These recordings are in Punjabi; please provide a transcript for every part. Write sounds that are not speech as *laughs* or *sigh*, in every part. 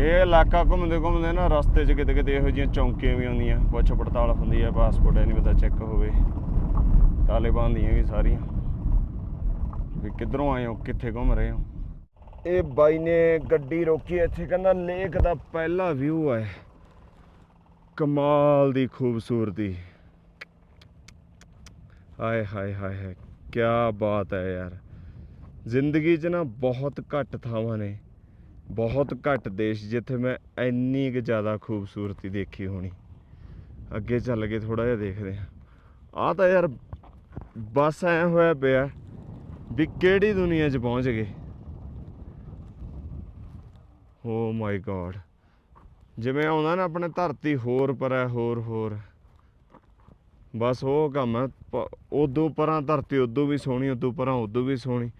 ਇਹ ਇਲਾਕਾ ਘੁੰਮਦੇ ਘੁੰਮਦੇ ਨਾ ਰਸਤੇ 'ਚ ਕਿਤੇ ਕਿਤੇ ਇਹੋ ਜਿਹੀਆਂ ਚੌਂਕੀਆਂ ਵੀ ਆਉਂਦੀਆਂ ਪੁੱਛ ਪੜਤਾਲ ਹੁੰਦੀ ਹੈ ਪਾਸਪੋਰਟ ਇਹ ਨਹੀਂ ਪਤਾ ਚੈੱਕ ਹੋਵੇ। ਤਾਲਿਬਾਨ ਦੀਆਂ ਵੀ ਸਾਰੀਆਂ। ਵੀ ਕਿੱਧਰੋਂ ਆਏ ਹੋ, ਕਿੱਥੇ ਘੁੰਮ ਰਹੇ ਹੋ? ਇਹ ਬਾਈ ਨੇ ਗੱਡੀ ਰੋਕੀ, ਇੱਥੇ ਕਹਿੰਦਾ ਲੇਕ ਦਾ ਪਹਿਲਾ ਵਿਊ ਹੈ ਕਮਾਲ ਦੀ ਖੂਬਸੂਰਤੀ। ਹਾਏ ਹਾਏ ਹਾਏ ਹਾਏ ਕੀ ਬਾਤ ਹੈ ਯਾਰ। ਜ਼ਿੰਦਗੀ 'ਚ ਨਾ ਬਹੁਤ ਘੱਟ ਥਾਵਾਂ ਨੇ। ਬਹੁਤ ਘੱਟ ਦੇਸ਼ ਜਿੱਥੇ ਮੈਂ ਇੰਨੀ ਕੁ ਜ਼ਿਆਦਾ ਖੂਬਸੂਰਤੀ ਦੇਖੀ ਹੋਣੀ। ਅੱਗੇ ਚੱਲ ਕੇ ਥੋੜਾ ਜਿਹਾ ਦੇਖਦੇ ਹਾਂ। ਆ ਤਾਂ ਯਾਰ ਬਸ ਐ ਹੋਇਆ ਪਿਆ ਵੀ ਕਿਹੜੀ ਦੁਨੀਆ 'ਚ ਪਹੁੰਚ ਗਏ। ਓ ਮਾਈ ਗॉड ਜਿਵੇਂ ਆਉਂਦਾ ਨਾ ਆਪਣੇ ਧਰਤੀ ਹੋਰ ਪਰ ਹੈ ਹੋਰ ਹੋਰ। ਬਸ ਉਹ ਕੰਮ ਹੈ ਪ- ਉਦੋਂ ਪਰਾਂ ਧਰਤੀ ਉਦੋਂ ਵੀ ਸੋਹਣੀ, ਉਦੋਂ ਪਰਾਂ ਉਦੋਂ ਵੀ ਸੋਹਣੀ।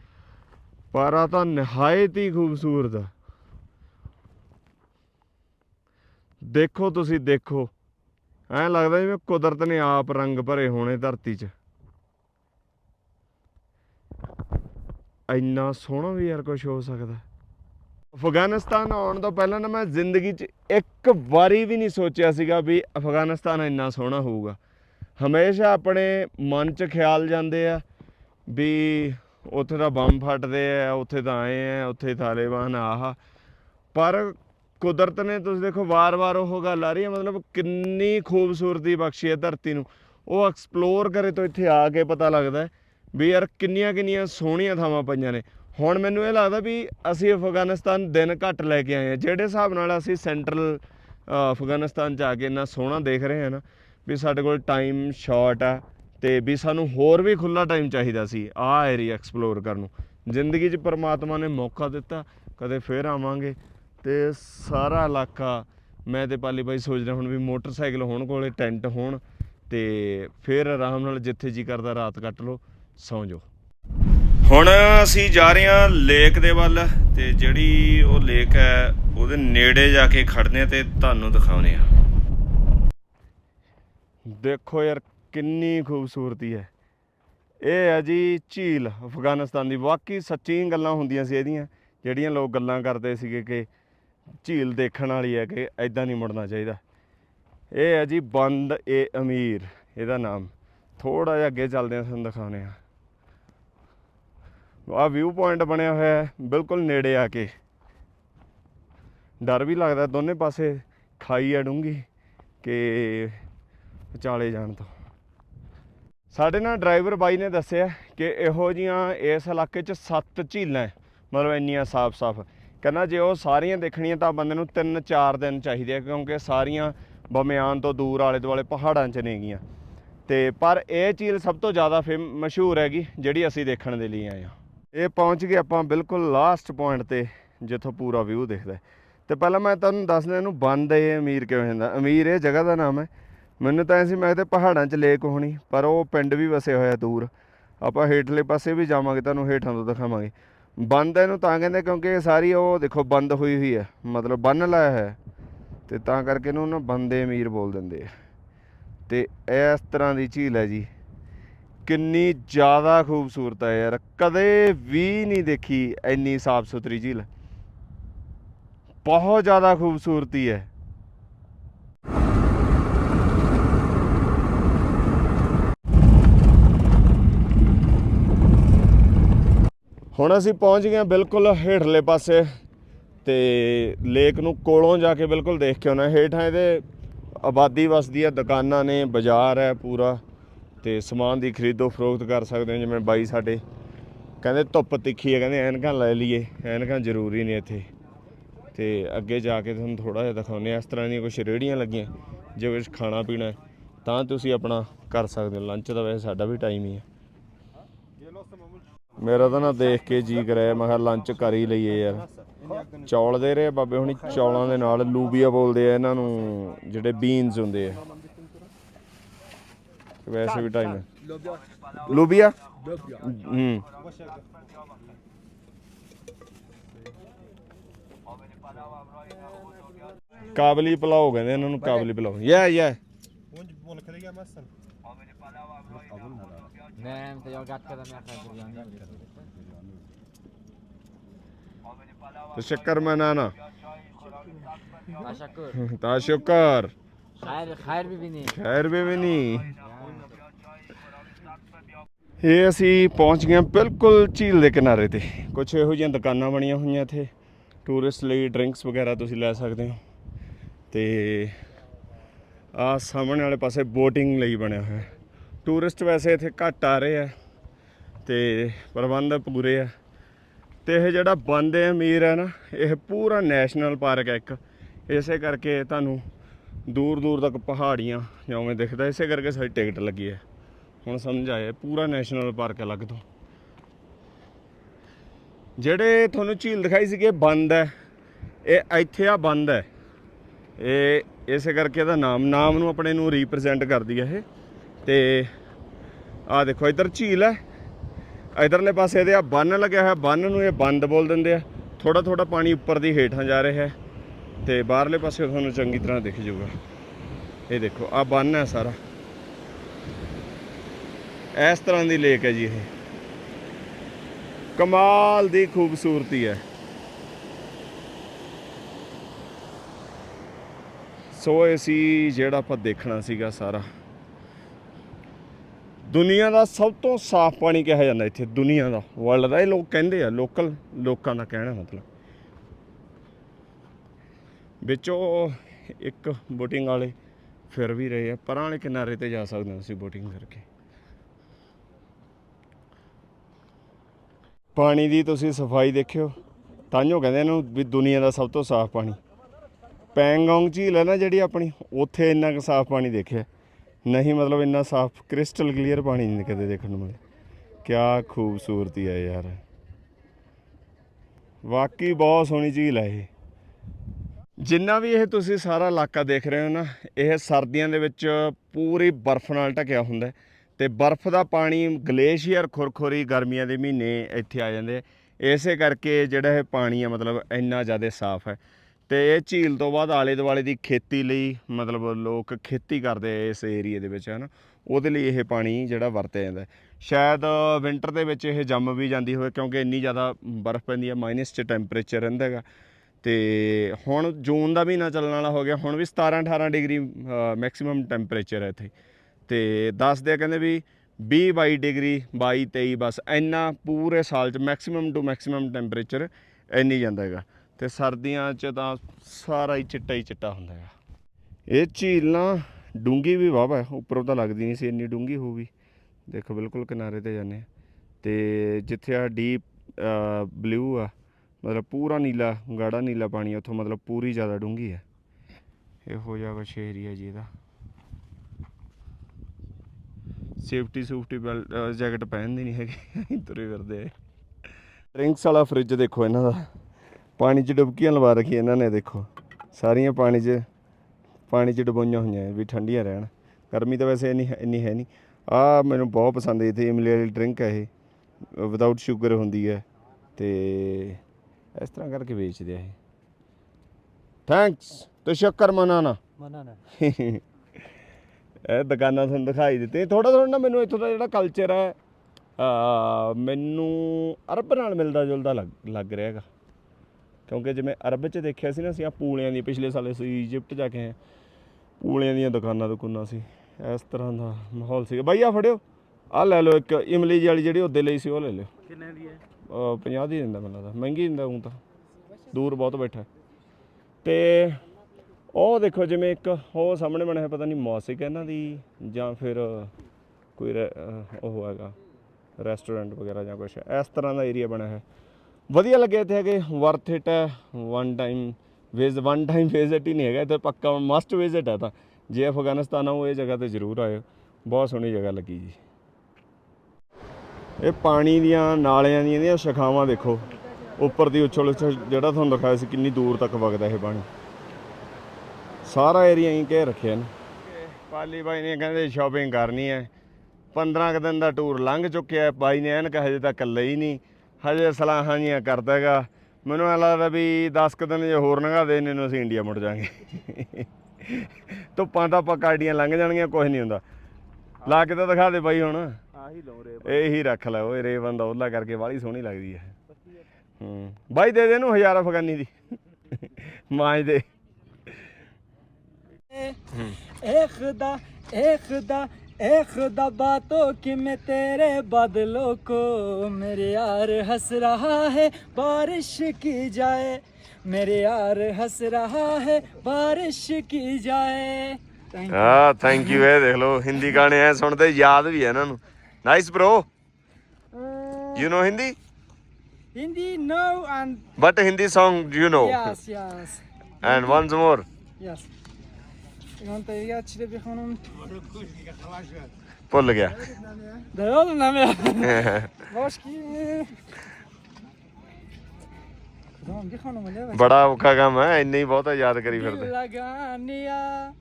ਪਰ ਆ ਤਾਂ ਨਿਹਾਇਤ ਹੀ ਖੂਬਸੂਰਤ ਆ। ਦੇਖੋ ਤੁਸੀਂ, ਦੇਖੋ। ਐਂ ਲੱਗਦਾ ਜਿਵੇਂ ਕੁਦਰਤ ਨੇ ਆਪ ਰੰਗ ਭਰੇ ਹੋਣੇ ਧਰਤੀ 'ਚ। ਇੰਨਾ ਸੋਹਣਾ ਵੀ ਯਾਰ ਕੁਝ ਹੋ ਸਕਦਾ। ਅਫਗਾਨਿਸਤਾਨ ਆਉਣ ਤੋਂ ਪਹਿਲਾਂ ਨਾ ਮੈਂ ਜ਼ਿੰਦਗੀ 'ਚ ਇੱਕ ਵਾਰੀ ਵੀ ਨਹੀਂ ਸੋਚਿਆ ਸੀਗਾ ਵੀ ਅਫਗਾਨਿਸਤਾਨ ਇੰਨਾ ਸੋਹਣਾ ਹੋਊਗਾ। ਹਮੇਸ਼ਾ ਆਪਣੇ ਮਨ 'ਚ ਖਿਆਲ ਜਾਂਦੇ ਆ ਵੀ ਉੱਥੇ ਤਾਂ ਬੰਬ ਫਟਦੇ ਆ, ਉੱਥੇ ਤਾਂ ਆਏ ਆ, ਉੱਥੇ ਤਾਲਿਬਾਨ, ਆਹ। ਪਰ ਕੁਦਰਤ ਨੇ ਤੁਸੀਂ ਦੇਖੋ ਵਾਰ-ਵਾਰ ਉਹ ਗੱਲ ਆ ਰਹੀ ਹੈ, ਮਤਲਬ ਕਿੰਨੀ ਖੂਬਸੂਰਤੀ ਬਖਸ਼ੀ ਹੈ ਧਰਤੀ ਨੂੰ। ਉਹ ਐਕਸਪਲੋਰ ਕਰੇ ਤੋਂ ਇੱਥੇ ਆ ਕੇ ਪਤਾ ਲੱਗਦਾ ਵੀ ਯਾਰ ਕਿੰਨੀਆਂ ਕਿੰਨੀਆਂ ਸੋਹਣੀਆਂ ਥਾਵਾਂ ਪਈਆਂ ਨੇ। ਹੁਣ ਮੈਨੂੰ ਇਹ ਲੱਗਦਾ ਵੀ ਅਸੀਂ ਅਫਗਾਨਿਸਤਾਨ ਦਿਨ ਘੱਟ ਲੈ ਕੇ ਆਏ ਆ ਜਿਹੜੇ ਹਿਸਾਬ ਨਾਲ ਅਸੀਂ ਸੈਂਟਰਲ ਅਫਗਾਨਿਸਤਾਨ ਚ ਆ ਕੇ ਇੰਨਾ ਸੋਹਣਾ ਦੇਖ ਰਹੇ ਹਾਂ ਨਾ, ਵੀ ਸਾਡੇ ਕੋਲ ਟਾਈਮ ਸ਼ਾਰਟ ਆ ਤੇ ਵੀ ਸਾਨੂੰ ਹੋਰ ਵੀ ਖੁੱਲਾ ਟਾਈਮ ਚਾਹੀਦਾ ਸੀ ਆਹ ਏਰੀਆ ਐਕਸਪਲੋਰ ਕਰਨ ਨੂੰ। ਜ਼ਿੰਦਗੀ 'ਚ ਪਰਮਾਤਮਾ ਨੇ ਮੌਕਾ ਦਿੱਤਾ, ਕਦੇ ਫੇਰ ਆਵਾਂਗੇ। ਤੇ ਸਾਰਾ ਇਲਾਕਾ ਮੈਂ ਤੇ ਪਾਲੀ ਬਾਈ ਸੋਚ ਰਿਹਾ ਹੁਣ ਵੀ ਮੋਟਰਸਾਈਕਲ ਹੋਣ ਕੋਲੇ ਟੈਂਟ ਹੋਣ ਤੇ ਫਿਰ ਆਰਾਮ ਨਾਲ ਜਿੱਥੇ ਜੀ ਕਰਦਾ ਰਾਤ ਕੱਟ ਲਓ ਸੌਂ ਜਾਓ। ਹੁਣ ਅਸੀਂ ਜਾ ਰਹੇ ਹਾਂ ਲੇਕ ਦੇ ਵੱਲ ਤੇ ਜਿਹੜੀ ਉਹ ਲੇਕ ਹੈ ਉਹਦੇ ਨੇੜੇ ਜਾ ਕੇ ਖੜਨੇ ਤੇ ਤੁਹਾਨੂੰ ਦਿਖਾਉਨੇ ਆ ਦੇਖੋ ਯਾਰ ਕਿੰਨੀ ਖੂਬਸੂਰਤੀ ਹੈ। ਇਹ ਹੈ ਜੀ ਝੀਲ ਅਫਗਾਨਿਸਤਾਨ ਦੀ। ਵਾਕਈ ਸੱਚੀ ਗੱਲਾਂ ਹੁੰਦੀਆਂ ਸੀ ਇਹਦੀਆਂ ਜਿਹੜੀਆਂ ਲੋਕ ਗੱਲਾਂ ਕਰਦੇ ਸੀਗੇ ਕਿ ਝੀਲ ਦੇਖਣ ਵਾਲੀ ਹੈ ਕਿ ਐਦਾਂ ਨਹੀਂ ਮੁੜਨਾ ਚਾਹੀਦਾ। ਇਹ ਹੈ ਜੀ ਬੰਦ ਏ ਅਮੀਰ, ਇਹਦਾ ਨਾਮ। ਥੋੜਾ ਜਿਹਾ ਅੱਗੇ ਚੱਲਦੇ ਹਾਂ, ਤੁਹਾਨੂੰ ਦਿਖਾਉਂਦੇ ਆ ਆ ਵਿਊ ਪੁਆਇੰਟ ਬਣਿਆ ਹੋਇਆ ਹੈ, ਬਿਲਕੁਲ ਨੇੜੇ ਆ ਕੇ। ਡਰ ਵੀ ਲੱਗਦਾ ਦੋਨੇ ਪਾਸੇ ਖਾਈ ਆ ਡੂੰਗੀ ਕਿ ਵਿਚਾਲੇ ਜਾਣ ਤੋਂ। ਸਾਡੇ ਨਾਲ ਡਰਾਈਵਰ ਬਾਈ ਨੇ ਦੱਸਿਆ ਕਿ ਇਹੋ ਜੀਆਂ ਇਸ ਇਲਾਕੇ 'ਚ ਸੱਤ ਝੀਲਾਂ ਮਤਲਬ ਇੰਨੀਆਂ ਸਾਫ਼-ਸਾਫ਼। ਕਹਿੰਦਾ ਜੇ ਉਹ ਸਾਰੀਆਂ ਦੇਖਣੀਆਂ ਤਾਂ ਬੰਦੇ ਨੂੰ 3-4 ਦਿਨ ਚਾਹੀਦੇ ਆ, ਕਿਉਂਕਿ ਸਾਰੀਆਂ ਬਮਿਆਨ ਤੋਂ ਦੂਰ ਆਲੇ ਦੁਆਲੇ ਪਹਾੜਾਂ 'ਚ ਨੇਗੀਆਂ ਤੇ ਪਰ ਇਹ ਝੀਲ ਸਭ ਤੋਂ ਜ਼ਿਆਦਾ ਫੇਮ, ਮਸ਼ਹੂਰ ਹੈਗੀ, ਜਿਹੜੀ ਅਸੀਂ ਦੇਖਣ ਦੇ ਲਈ ਆਏ ਹਾਂ। ਇਹ ਪਹੁੰਚ ਗਏ ਆਪਾਂ ਬਿਲਕੁਲ ਲਾਸਟ ਪੁਆਇੰਟ ਤੇ, ਜਿੱਥੋਂ ਪੂਰਾ ਵਿਊ ਦਿਖਦਾ ਹੈ। ਤੇ ਪਹਿਲਾਂ ਮੈਂ ਤੁਹਾਨੂੰ ਦੱਸਦਾ ਇਹਨੂੰ ਬੰਦ ਇਹ ਅਮੀਰ ਕਿਵੇਂ ਹੁੰਦਾ? ਅਮੀਰ ਇਹ ਜਗ੍ਹਾ ਦਾ ਨਾਮ ਹੈ। ਮੈਨੂੰ ਤਾਂ ਐਂ ਸੀ, ਮੈਂ ਤੇ ਪਹਾੜਾਂ 'ਚ ਲੇਕ ਹੋਣੀ, ਪਰ ਉਹ ਪਿੰਡ ਵੀ ਵਸੇ ਹੋਇਆ ਦੂਰ। ਆਪਾਂ ਹੇਠਲੇ ਪਾਸੇ ਵੀ ਜਾਵਾਂਗੇ, ਤੁਹਾਨੂੰ ਹੇਠਾਂ ਤੋਂ ਦਿਖਾਵਾਂਗੇ। ਬੰਦ ਇਹਨੂੰ ਤਾਂ ਕਹਿੰਦੇ ਕਿਉਂਕਿ ਇਹ ਸਾਰੀ ਉਹ ਦੇਖੋ ਬੰਦ ਹੋਈ ਹੋਈ ਹੈ ਮਤਲਬ ਬੰਨ ਲਾਇਆ ਹੈ। ਤੇ ਤਾਂ ਕਰਕੇ ਇਹਨੂੰ ਨਾ ਬੰਦੇ ਅਮੀਰ ਬੋਲ ਦਿੰਦੇ ਆ। ਤੇ ਇਸ ਤਰ੍ਹਾਂ ਦੀ ਝੀਲ ਹੈ ਜੀ। ਕਿੰਨੀ ਜ਼ਿਆਦਾ ਖੂਬਸੂਰਤ ਹੈ ਯਾਰ, ਕਦੇ ਵੀ ਨਹੀਂ ਦੇਖੀ ਇੰਨੀ ਸਾਫ਼ ਸੁਥਰੀ ਝੀਲ। ਬਹੁਤ ਜ਼ਿਆਦਾ ਖੂਬਸੂਰਤੀ ਹੈ। ਹੁਣ ਅਸੀਂ ਪਹੁੰਚ ਗਏ ਹਾਂ ਬਿਲਕੁਲ ਹੇਠਲੇ ਪਾਸੇ ਤੇ ਲੇਕ ਨੂੰ ਕੋਲੋਂ ਜਾ ਕੇ ਬਿਲਕੁਲ ਦੇਖ ਕੇ ਆਉਣਾ ਹੇਠਾਂ ਇਹਦੇ ਆਬਾਦੀ ਵਸਦੀ ਹੈ ਦੁਕਾਨਾਂ ਨੇ, ਬਾਜ਼ਾਰ ਹੈ ਪੂਰਾ ਤੇ ਸਮਾਨ ਦੀ ਖਰੀਦੋ ਫਰੋਖਤ ਕਰ ਸਕਦੇ ਹੋ ਜਿਵੇਂ ਬਾਈ ਸਾਡੇ। ਕਹਿੰਦੇ ਧੁੱਪ ਤਿੱਖੀ ਹੈ ਕਹਿੰਦੇ ਐਨਕਾਂ ਲੈ ਲਈਏ, ਐਨਕਾਂ ਜ਼ਰੂਰੀ ਨੇ ਇੱਥੇ। ਤੇ ਅੱਗੇ ਜਾ ਕੇ ਤੁਹਾਨੂੰ ਥੋੜਾ ਜਿਹਾ ਦਿਖਾਉਂਦੇ ਹਾਂ, ਇਸ ਤਰ੍ਹਾਂ ਦੀਆਂ ਕੁਝ ਰੇੜੀਆਂ ਲੱਗੀਆਂ, ਜੇ ਕੁਝ ਖਾਣਾ ਪੀਣਾ, ਤਾਂ ਤੁਸੀਂ ਆਪਣਾ ਕਰ ਸਕਦੇ ਹੋ। ਲੰਚ ਦਾ ਵੈਸੇ ਸਾਡਾ ਵੀ ਟਾਈਮ ਹੀ ਹੈ ਮੇਰਾ ਤਾਂ ਨਾ ਦੇਖ ਕੇ ਜੀ ਕਰਿਆ, ਮੈਂ ਕਿਹਾ ਲੰਚ ਕਰ ਹੀ ਲਈਏ ਯਾਰ। ਚੌਲ ਦੇ ਰਹੇ ਬਾਬੇ ਹੁਣੀ, ਚੌਲਾਂ ਦੇ ਨਾਲ ਲੂਬੀਆ ਬੋਲਦੇ ਆ ਇਹਨਾਂ ਨੂੰ, ਜਿਹੜੇ ਬੀਨਸ ਹੁੰਦੇ ਆ। ਵੈਸੇ ਵੀ ਟਾਈਮ ਹੈ। ਲੂਬੀਆ? ਹੂੰ। ਕਾਬਲੀ ਪਲਾਓ ਕਹਿੰਦੇ ਇਹਨਾਂ ਨੂੰ, ਕਾਬਲੀ ਪਲਾਓ। ਯਾ ਯਾ। Nem, te jag gatt kada med att jag ਤੇ ਸ਼ੱਕਰ ਮਨਾਨਾ Teşekkür. ਸ਼ੁਕਰ Hayır, hayır bir bini. ਖੈਰ ਵੀ ਵੀ ਨਹੀਂ ਇਹ ਅਸੀਂ ਪਹੁੰਚ ਗਏ ਹਾਂ ਬਿਲਕੁਲ ਝੀਲ ਦੇ ਕਿਨਾਰੇ ਤੇ ਕੁਝ ਇਹੋ ਜਿਹੀਆਂ ਦੁਕਾਨਾਂ ਬਣੀਆਂ ਹੋਈਆਂ ਇੱਥੇ ਟੂਰਿਸਟ ਲਈ ਡਰਿੰਕਸ ਵਗੈਰਾ ਤੁਸੀਂ ਲੈ ਸਕਦੇ ਹੋ ਤੇ ਆ ਸਾਹਮਣੇ ਵਾਲੇ ਪਾਸੇ ਬੋਟਿੰਗ ਲਈ ਬਣਿਆ ਹੋਇਆ ਟੂਰਿਸਟ ਵੈਸੇ ਇੱਥੇ ਘੱਟ ਆ ਰਹੇ ਆ ਤੇ ਪ੍ਰਬੰਧ ਪੂਰੇ ਆ। ਤੇ ਇਹ ਜਿਹੜਾ ਬੰਦ ਅਮੀਰ ਹੈ ਨਾ, ਇਹ ਪੂਰਾ ਨੈਸ਼ਨਲ ਪਾਰਕ ਹੈ ਇੱਕ। ਇਸੇ ਕਰਕੇ ਤੁਹਾਨੂੰ ਦੂਰ ਦੂਰ ਤੱਕ ਪਹਾੜੀਆਂ ਜਿਵੇਂ ਦਿਖਦਾ, ਇਸੇ ਕਰਕੇ ਸਾਡੀ ਟਿਕਟ ਲੱਗੀ ਹੈ ਹੁਣ ਸਮਝ ਆਇਆ ਪੂਰਾ ਨੈਸ਼ਨਲ ਪਾਰਕ ਹੈ ਅਲੱਗ ਤੋਂ। ਜਿਹੜੇ ਤੁਹਾਨੂੰ ਝੀਲ ਦਿਖਾਈ ਸੀ ਕਿ ਬੰਦ ਹੈ ਇਹ ਇੱਥੇ ਆ ਬੰਦ ਹੈ ਇਹ ਇਸੇ ਕਰਕੇ ਇਹਦਾ ਨਾਮ ਨਾਮ ਨੂੰ ਆਪਣੇ ਨੂੰ ਰਿਪਰੈਜ਼ੈਂਟ ਕਰਦੀ ਹੈ ਇਹ। ਤੇ ਆ ਦੇਖੋ, ਇੱਧਰ ਝੀਲ ਹੈ। ਇਧਰਲੇ ਪਾਸੇ ਇਹਦੇ ਆ ਬੰਨ ਲੱਗਿਆ ਹੋਇਆ, ਬੰਨ ਨੂੰ ਇਹ ਬੰਦ ਬੋਲ ਦਿੰਦੇ ਆ। ਥੋੜਾ ਥੋੜਾ ਪਾਣੀ ਉੱਪਰ ਦੀ ਹੇਠਾਂ ਜਾ ਰਿਹਾ ਹੈ ਤੇ ਬਾਹਰਲੇ ਪਾਸੇ ਤੁਹਾਨੂੰ ਚੰਗੀ ਤਰ੍ਹਾਂ ਦਿਖ ਜਾਊਗਾ। ਇਹ ਦੇਖੋ, ਆ ਬੰਨ ਹੈ ਸਾਰਾ। ਇਸ ਤਰ੍ਹਾਂ ਦੀ ਲੇਕ ਹੈ ਜੀ ਇਹ। ਕਮਾਲ ਦੀ ਖੂਬਸੂਰਤੀ ਹੈ। ਸੋ ਇਹ ਸੀ ਜਿਹੜਾ ਆਪਾਂ ਦੇਖਣਾ ਸੀਗਾ ਸਾਰਾ। ਦੁਨੀਆ ਦਾ ਸਭ ਤੋਂ ਸਾਫ਼ ਪਾਣੀ ਕਿਹਾ ਜਾਂਦਾ ਇੱਥੇ, ਦੁਨੀਆ ਦਾ ਵਰਲਡ ਦਾ। ਇਹ ਲੋਕ ਕਹਿੰਦੇ ਆ ਲੋਕਲ ਲੋਕਾਂ ਦਾ ਕਹਿਣਾ ਮਤਲਬ। ਵਿੱਚੋਂ ਇੱਕ ਬੋਟਿੰਗ ਵਾਲੇ ਫਿਰ ਵੀ ਰਹੇ ਆ, ਪਰਾਂ ਵਾਲੇ ਕਿਨਾਰੇ ਤੇ ਜਾ ਸਕਦੇ ਹੋ ਤੁਸੀਂ ਬੋਟਿੰਗ ਕਰਕੇ। ਪਾਣੀ ਦੀ ਤੁਸੀਂ ਸਫ਼ਾਈ ਦੇਖਿਓ ਤਾਂਯੋ ਕਹਿੰਦੇ ਇਹਨੂੰ ਵੀ ਦੁਨੀਆ ਦਾ ਸਭ ਤੋਂ ਸਾਫ਼ ਪਾਣੀ। ਪੈਂਗੋਂਗ ਝੀਲ ਹੈ ਨਾ ਜਿਹੜੀ ਆਪਣੀ, ਉੱਥੇ ਇੰਨਾ ਕੁ ਸਾਫ਼ ਪਾਣੀ ਦੇਖਿਆ। ਨਹੀਂ, ਮਤਲਬ ਇੰਨਾ ਸਾਫ਼ ਕ੍ਰਿਸਟਲ ਕਲੀਅਰ ਪਾਣੀ ਨਹੀਂ ਕਦੇ ਦੇਖਣ ਨੂੰ ਮਿਲਿਆ। ਕਿਆ ਖੂਬਸੂਰਤੀ ਹੈ ਯਾਰ। ਵਾਕਈ ਬਹੁਤ ਸੋਹਣੀ ਝੀਲ ਹੈ ਇਹ। ਜਿੰਨਾ ਵੀ ਇਹ ਤੁਸੀਂ ਸਾਰਾ ਇਲਾਕਾ ਦੇਖ ਰਹੇ ਹੋ ਨਾ, ਇਹ ਸਰਦੀਆਂ ਦੇ ਵਿੱਚ ਪੂਰੀ ਬਰਫ਼ ਨਾਲ ਢਕਿਆ ਹੁੰਦਾ ਹੈ ਤੇ ਬਰਫ਼ ਦਾ ਪਾਣੀ ਗਲੇਸ਼ੀਅਰ ਖੁਰਖੁਰੀ ਗਰਮੀਆਂ ਦੇ ਮਹੀਨੇ ਇੱਥੇ ਆ ਜਾਂਦੇ ਇਸੇ ਕਰਕੇ ਜਿਹੜਾ ਇਹ ਪਾਣੀ ਆ, ਮਤਲਬ ਇੰਨਾ ਜ਼ਿਆਦਾ ਸਾਫ਼ ਹੈ। ਤੇ ਇਹ ਝੀਲ ਤੋਂ ਬਾਅਦ ਆਲੇ ਦੁਆਲੇ ਦੀ ਖੇਤੀ ਲਈ ਮਤਲਬ ਲੋਕ ਖੇਤੀ ਕਰਦੇ ਆ ਇਸ ਏਰੀਏ ਦੇ ਵਿੱਚ, ਹਨ? ਉਹਦੇ ਲਈ ਇਹ ਪਾਣੀ ਜਿਹੜਾ ਵਰਤਿਆ ਜਾਂਦਾ। ਸ਼ਾਇਦ ਵਿੰਟਰ ਦੇ ਵਿੱਚ ਇਹ ਜੰਮ ਵੀ ਜਾਂਦੀ ਹੋਵੇ ਕਿਉਂਕਿ ਇੰਨੀ ਜ਼ਿਆਦਾ ਬਰਫ਼ ਪੈਂਦੀ ਹੈ ਮਾਈਨਸ 'ਚ ਟੈਂਪਰੇਚਰ ਰਹਿੰਦਾ ਹੈਗਾ। ਤੇ ਹੁਣ ਜੂਨ ਦਾ ਮਹੀਨਾ ਚੱਲਣ ਵਾਲਾ ਹੋ ਗਿਆ, ਹੁਣ ਵੀ 17 18 ਡਿਗਰੀ ਮੈਕਸਿਮਮ ਟੈਂਪਰੇਚਰ ਹੈ ਇੱਥੇ। ਤੇ ਦੱਸਦੇ ਆ ਕਹਿੰਦੇ ਵੀ 20 22 ਡਿਗਰੀ 22 23 ਬਸ, ਇੰਨਾ ਪੂਰੇ ਸਾਲ 'ਚ ਮੈਕਸਿਮਮ ਟੂ ਮੈਕਸਿਮਮ ਟੈਂਪਰੇਚਰ ਇੰਨੀ ਜਾਂਦਾ ਹੈਗਾ। ਤੇ ਸਰਦੀਆਂ 'ਚ ਤਾਂ ਸਾਰਾ ਹੀ ਚਿੱਟਾ ਹੀ ਚਿੱਟਾ ਹੁੰਦਾ ਹੈਗਾ ਇਹ ਝੀਲ ਨਾ ਡੂੰਗੀ ਵੀ ਵਾਹਵਾ ਹੈ, ਉੱਪਰੋਂ ਤਾਂ ਲੱਗਦੀ ਨਹੀਂ ਸੀ ਇੰਨੀ ਡੂੰਗੀ ਹੋਊਗੀ। ਦੇਖੋ, ਬਿਲਕੁਲ ਕਿਨਾਰੇ ਤੇ ਜਾਂਦੇ ਆ। ਤੇ ਜਿੱਥੇ ਆ ਡੀਪ ਬਲੂ ਆ, ਮਤਲਬ ਪੂਰਾ ਨੀਲਾ, ਗਾੜਾ ਨੀਲਾ ਪਾਣੀ ਉੱਥੋਂ ਮਤਲਬ ਪੂਰੀ ਜ਼ਿਆਦਾ ਡੂੰਗੀ ਹੈ ਇਹੋ ਜਿਹਾ ਕੁਛ ਏਰੀਆ ਜੀ ਇਹਦਾ। ਸੇਫਟੀ ਸੂਫਟੀ ਬੈਲਟ ਜੈਕਟ ਪਹਿਨਦੇ ਨਹੀਂ ਹੈਗੀ ਤੁਰੇ ਫਿਰਦੇ ਡਰਿੰਕਸ ਵਾਲਾ ਫ੍ਰਿਜ ਦੇਖੋ ਇਹਨਾਂ ਦਾ। ਪਾਣੀ 'ਚ ਡੁਬਕੀਆਂ ਲਵਾ ਰੱਖੀ ਇਹਨਾਂ ਨੇ ਦੇਖੋ। ਸਾਰੀਆਂ ਪਾਣੀ 'ਚ ਪਾਣੀ 'ਚ ਡੁਬੋਈਆਂ ਹੋਈਆਂ ਹੈ ਵੀ ਠੰਡੀਆਂ ਰਹਿਣ। ਗਰਮੀ ਤਾਂ ਵੈਸੇ ਇੰਨੀ ਇੰਨੀ ਹੈ ਨਹੀਂ। ਆ ਮੈਨੂੰ ਬਹੁਤ ਪਸੰਦ ਇੱਥੇ ਇਮਲੀ ਵਾਲੀ ਡਰਿੰਕ ਹੈ ਇਹ। ਵਿਦਆਊਟ ਸ਼ੂਗਰ ਹੁੰਦੀ ਹੈ। ਤੇ ਇਸ ਤਰ੍ਹਾਂ ਕਰਕੇ ਵੇਚਦੇ ਆ ਇਹ। ਥੈਂਕਸ ਤੇ ਸ਼ੱਕਰ ਮਨਾਨਾ ne? ਇਹ ਦੁਕਾਨਾਂ ਤੁਹਾਨੂੰ ਦਿਖਾਈ ਦਿੱਤੇ। ਥੋੜਾ ਥੋੜਾ ਨਾ ਮੈਨੂੰ ਇੱਥੋਂ ਦਾ ਜਿਹੜਾ ਕਲਚਰ ਹੈ ਆ ਮੈਨੂੰ ਅਰਬ ਨਾਲ ਮਿਲਦਾ ਜੁਲਦਾ ਲੱਗ ਰਿਹਾ ਹੈਗਾ। ਕਿਉਂਕਿ ਜਿਵੇਂ ਅਰਬ 'ਚ ਦੇਖਿਆ ਸੀ ਨਾ ਅਸੀਂ ਆ ਪੂਲਿਆਂ ਦੀ ਪਿਛਲੇ ਸਾਲ ਅਸੀਂ ਇਜਿਪਟ ਜਾ ਕੇ ਆਏ ਪੂਲਿਆਂ ਦੀਆਂ ਦੁਕਾਨਾਂ ਦੁਕਾਨਾਂ ਸੀ। ਇਸ ਤਰ੍ਹਾਂ ਦਾ ਮਾਹੌਲ ਸੀਗਾ। ਬਾਈ ਆ ਫੜਿਓ। ਆ ਲੈ ਲਓ ਇੱਕ ਇਮਲੀ ਵਾਲੀ ਜਿਹੜੀ ਉਹਦੇ ਲਈ ਸੀ ਉਹ ਲੈ ਲਿਓ। ਕਿੰਨੇ ਦੀ ਹੈ? ਅਹ 50 ਦੀ ਦਿੰਦਾ ਮੈਨੂੰ ਲੱਗਦਾ। ਮਹਿੰਗੀ ਦਿੰਦਾ ਹੂੰ ਤਾਂ। ਦੂਰ ਬਹੁਤ ਬੈਠਾ। ਤੇ ਉਹ ਦੇਖੋ ਜਿਵੇਂ ਇੱਕ ਉਹ ਸਾਹਮਣੇ ਬਣਿਆ ਪਤਾ ਨਹੀਂ ਮੌਸਿਕ ਇਹਨਾਂ ਦੀ ਜਾਂ ਫਿਰ ਕੋਈ ਉਹ ਹੈਗਾ ਰੈਸਟੋਰੈਂਟ ਵਗੈਰਾ ਜਾਂ ਕੁਝ ਇਸ ਤਰ੍ਹਾਂ ਦਾ ਏਰੀਆ ਬਣਿਆ ਹੈ ਵਧੀਆ ਲੱਗਿਆ ਇੱਥੇ ਹੈਗੇ ਵਰਥ ਇਟ ਹੈ one time visit one time visit ਹੀ ਨਹੀਂ ਹੈਗਾ, ਇੱਥੇ ਪੱਕਾ ਮਸਟ ਵਿਜ਼ਿਟ ਹੈ ਤਾਂ। ਜੇ ਅਫਗਾਨਿਸਤਾਨ ਆਓ, ਇਹ ਜਗ੍ਹਾ ਤੇ ਜ਼ਰੂਰ ਆਇਓ। ਬਹੁਤ ਸੋਹਣੀ ਜਗ੍ਹਾ ਲੱਗੀ ਜੀ। ਇਹ ਪਾਣੀ ਦੀਆਂ ਨਾਲਿਆਂ ਦੀਆਂ ਇਹਦੀਆਂ ਸ਼ਾਖਾਵਾਂ ਦੇਖੋ। ਉੱਪਰ ਦੀ ਉਛਲ ਉਛਲ ਜਿਹੜਾ ਤੁਹਾਨੂੰ ਦਿਖਾਇਆ ਸੀ, ਕਿੰਨੀ ਦੂਰ ਤੱਕ ਵਗਦਾ ਇਹ ਪਾਣੀ। ਸਾਰਾ ਏਰੀਆ ਹੀ ਘੇਰ ਰੱਖਿਆ ਨੇ ਪਾਲੀ ਬਾਈ ਨੇ ਕਹਿੰਦੇ ਸ਼ਾਪਿੰਗ ਕਰਨੀ ਹੈ। 15 ਕੁ ਦਿਨ ਦਾ ਟੂਰ ਲੰਘ ਚੁੱਕਿਆ ਹੈ। ਬਾਈ ਨੇ ਐਨਕ ਹਜੇ ਤੱਕ ਲਈ ਨਹੀਂ। ਹਜੇ ਸਲਾਹਾਂ ਜੀਆਂ ਕਰਦਾ ਹੈਗਾ। ਮੈਨੂੰ ਲੱਗਦਾ ਵੀ 10 ਦਿਨ ਜੇ ਹੋਰ ਨਗਾ ਦੇ ਨੇ ਨੂੰ ਅਸੀਂ ਇੰਡੀਆ ਮੁੜ ਜਾਾਂਗੇ ਧੁੱਪਾਂ ਤਾਂ ਪਕਾੜੀਆਂ ਲੰਘ ਜਾਣਗੀਆਂ ਕੁਝ ਨਹੀਂ ਹੁੰਦਾ। ਲਾ ਕੇ ਤਾਂ ਦਿਖਾ ਦੇ ਬਾਈ ਹੁਣ। ਆਹੀ ਲਓ ਰੇ ਇਹੀ ਰੱਖ ਲੈ ਓਏ ਰੇ ਬੰਦਾ ਉਹਲਾ ਕਰਕੇ ਵਾਲੀ ਸੋਹਣੀ ਲੱਗਦੀ ਹੈ ਹੂੰ ਬਾਈ ਦੇ ਦੇ ਇਹਨੂੰ 1000 ਅਫਗਾਨੀ ਦੀ। ਮਾਂਜ ਦੇ। ਇਹ ਖੁਦਾ ਇਹ ਖੁਦਾ ए खुदा बातों की मैं तेरे बादलों को मेरे यार हंस रहा है बारिश की जाए मेरे यार हंस रहा है बारिश की जाए Thank you. ਆ ਥੈਂਕ ਯੂ ਇਹ ਦੇਖ ਲਓ ਹਿੰਦੀ ਗਾਣੇ ਐ ਸੁਣਦੇ ਯਾਦ ਵੀ ਐ ਇਹਨਾਂ ਨੂੰ nice bro Uh, you know Hindi Hindi no and but Hindi Song you know yes yes and once more yes. Lan dayı gel Çile bir hanım. ਭੁੱਲ ਗਿਆ Dayı oğlum lan ya. Boş ki. Tamam bir hanım öyle bak. ਬੜਾ ਔਖਾ ਕੰਮ ਹੈ ਇੰਨੇ ਹੀ ਬਹੁਤਾ ਯਾਦ ਕਰੀ Dil ਫਿਰਦੇ ਲਗਾਨੀਆ,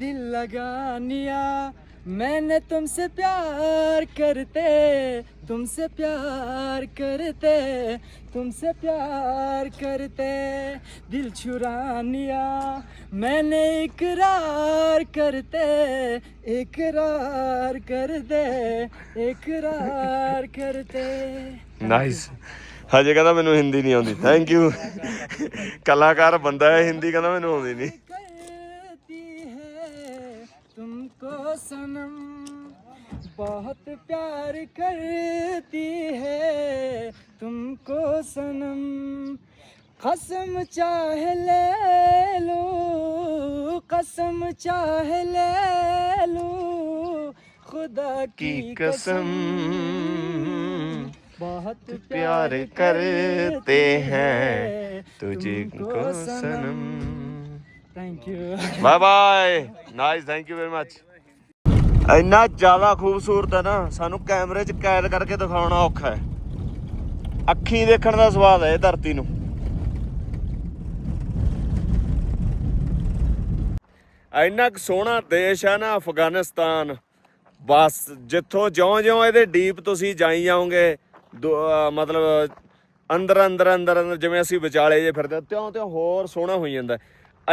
dil ਲਗਾਨੀਆ, मैंने तुमसे प्यार करते तुमसे प्यार करते तुमसे प्यार करते दिल चुरानिया मैंने इकरार करते इकरार कर दे इकरार करते ਨਾਈਸ ਹਜੇ ਕਹਿੰਦਾ ਮੈਨੂੰ ਹਿੰਦੀ ਨਹੀਂ ਆਉਂਦੀ ਥੈਂਕ ਯੂ ਕਲਾਕਾਰ ਬੰਦਾ ਹੈ ਹਿੰਦੀ ਕਹਿੰਦਾ ਮੈਨੂੰ ਆਉਂਦੀ ਨਹੀਂ सनम बहुत प्यार करती है तुमको सनम। कसम चाह ले लो कसम चाह ले लो खुदा की कसम। बहुत प्यार करते हैं तुझको सनम। Thank you bye bye nice thank you very much ਇੰਨਾ ਜ਼ਿਆਦਾ ਖੂਬਸੂਰਤ ਹੈ ਨਾ, ਸਾਨੂੰ ਕੈਮਰੇ 'ਚ ਕੈਦ ਕਰਕੇ ਦਿਖਾਉਣਾ ਔਖਾ ਹੈ। ਅੱਖੀਂ ਦੇਖਣ ਦਾ ਸਵਾਦ ਹੈ ਇਹ ਧਰਤੀ ਨੂੰ। ਇੰਨਾ ਕੁ ਸੋਹਣਾ ਦੇਸ਼ ਹੈ ਨਾ ਅਫਗਾਨਿਸਤਾਨ। ਬਸ ਜਿੱਥੋਂ ਜਿਉਂ-ਜਿਉਂ ਇਹਦੇ ਡੀਪ ਤੁਸੀਂ ਜਾਈ ਜਾਓਗੇ, ਦੋ- ਮਤਲਬ ਅੰਦਰ ਅੰਦਰ ਅੰਦਰ ਅੰਦਰ ਜਿਵੇਂ ਅਸੀਂ ਵਿਚਾਲੇ ਜੇ ਫਿਰਦੇ ਤਿਉਂ ਤਿਉਂ ਹੋਰ ਸੋਹਣਾ ਹੋਈ ਜਾਂਦਾ।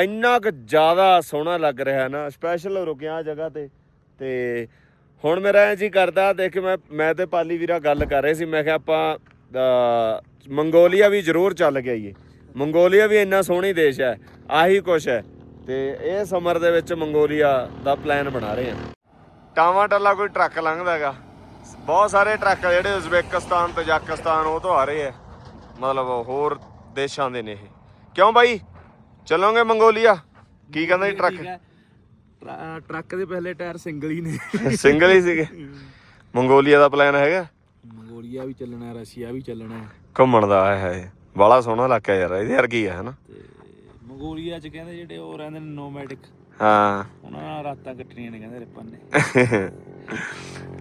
ਇੰਨਾ ਕੁ ਜ਼ਿਆਦਾ ਸੋਹਣਾ ਲੱਗ ਰਿਹਾ ਨਾ ਸਪੈਸ਼ਲ ਰੁਕਿਆ ਜਗ੍ਹਾ ਤੇ। ਤੇ ਹੁਣ ਮੇਰਾ ਐਂ ਜੀ ਕਰਦਾ ਦੇਖ ਮੈਂ ਮੈਂ ਤੇ ਪਾਲੀ ਵੀਰਾ ਗੱਲ ਕਰ ਰਹੇ ਸੀ ਮੈਂ ਕਿਹਾ ਆਪਾਂ ਮੰਗੋਲੀਆ ਵੀ ਜ਼ਰੂਰ ਚੱਲ ਕੇ ਆਈਏ। ਮੰਗੋਲੀਆ ਵੀ ਇੰਨਾ ਸੋਹਣੀ ਦੇਸ਼ ਹੈ ਆਹੀ ਕੁਛ ਹੈ। ਤੇ ਇਹ ਸਮਰ ਦੇ ਵਿੱਚ ਮੰਗੋਲੀਆ ਦਾ ਪਲਾਨ ਬਣਾ ਰਹੇ ਹਾਂ। ਟਾਵਾਂ ਟੱਲਾ ਕੋਈ ਟਰੱਕ ਲੰਘਦਾ ਹੈਗਾ। ਬਹੁਤ ਸਾਰੇ ਟਰੱਕ ਆ ਜਿਹੜੇ ਉਜ਼ਬੇਕਿਸਤਾਨ ਤਜਾਕਿਸਤਾਨ ਉਹ ਤੋਂ ਆ ਰਹੇ ਆ। ਮਤਲਬ ਹੋਰ ਦੇਸ਼ਾਂ ਦੇ ਨੇ ਇਹ। ਕਿਉਂ ਬਾਈ? ਚੱਲੋਗੇ ਮੰਗੋਲੀਆ? ਕੀ ਕਹਿੰਦਾ ਜੀ ਟਰੱਕ? ਟਰੱਕ ਦੇ ਪਹਿਲੇ ਟਾਇਰ ਸਿੰਗਲ ਹੀ ਨੇ। *laughs* ਸਿੰਗਲ ਹੀ ਸੀਗੇ। ਮੰਗੋਲੀਆ ਦਾ ਪਲਾਨ ਹੈਗਾ? ਮੰਗੋਲੀਆ ਵੀ ਚੱਲਣਾ ਰਸ਼ੀਆ ਵੀ ਚੱਲਣਾ। ਘੁੰਮਣ ਦਾ ਆਇਆ ਹੈ ਬੜਾ ਸੋਹਣਾ ਇਲਾਕਾ ਯਾਰ ਇਹਦੇ ਵਰਗੀ ਹੈ ਹਨਾ? ਮੰਗੋਲੀਆ ਚ ਕਹਿੰਦੇ ਜਿਹੜੇ ਉਹ ਰਹਿੰਦੇ ਨੇ ਨੋਮੈਡਿਕ ਹਾਂ। ਉਹਨਾਂ ਨਾਲ ਰਾਤਾਂ ਕੱਟਣੀਆਂ ਨੇ ਕਹਿੰਦੇ ਰਿਪਨ ਨੇ।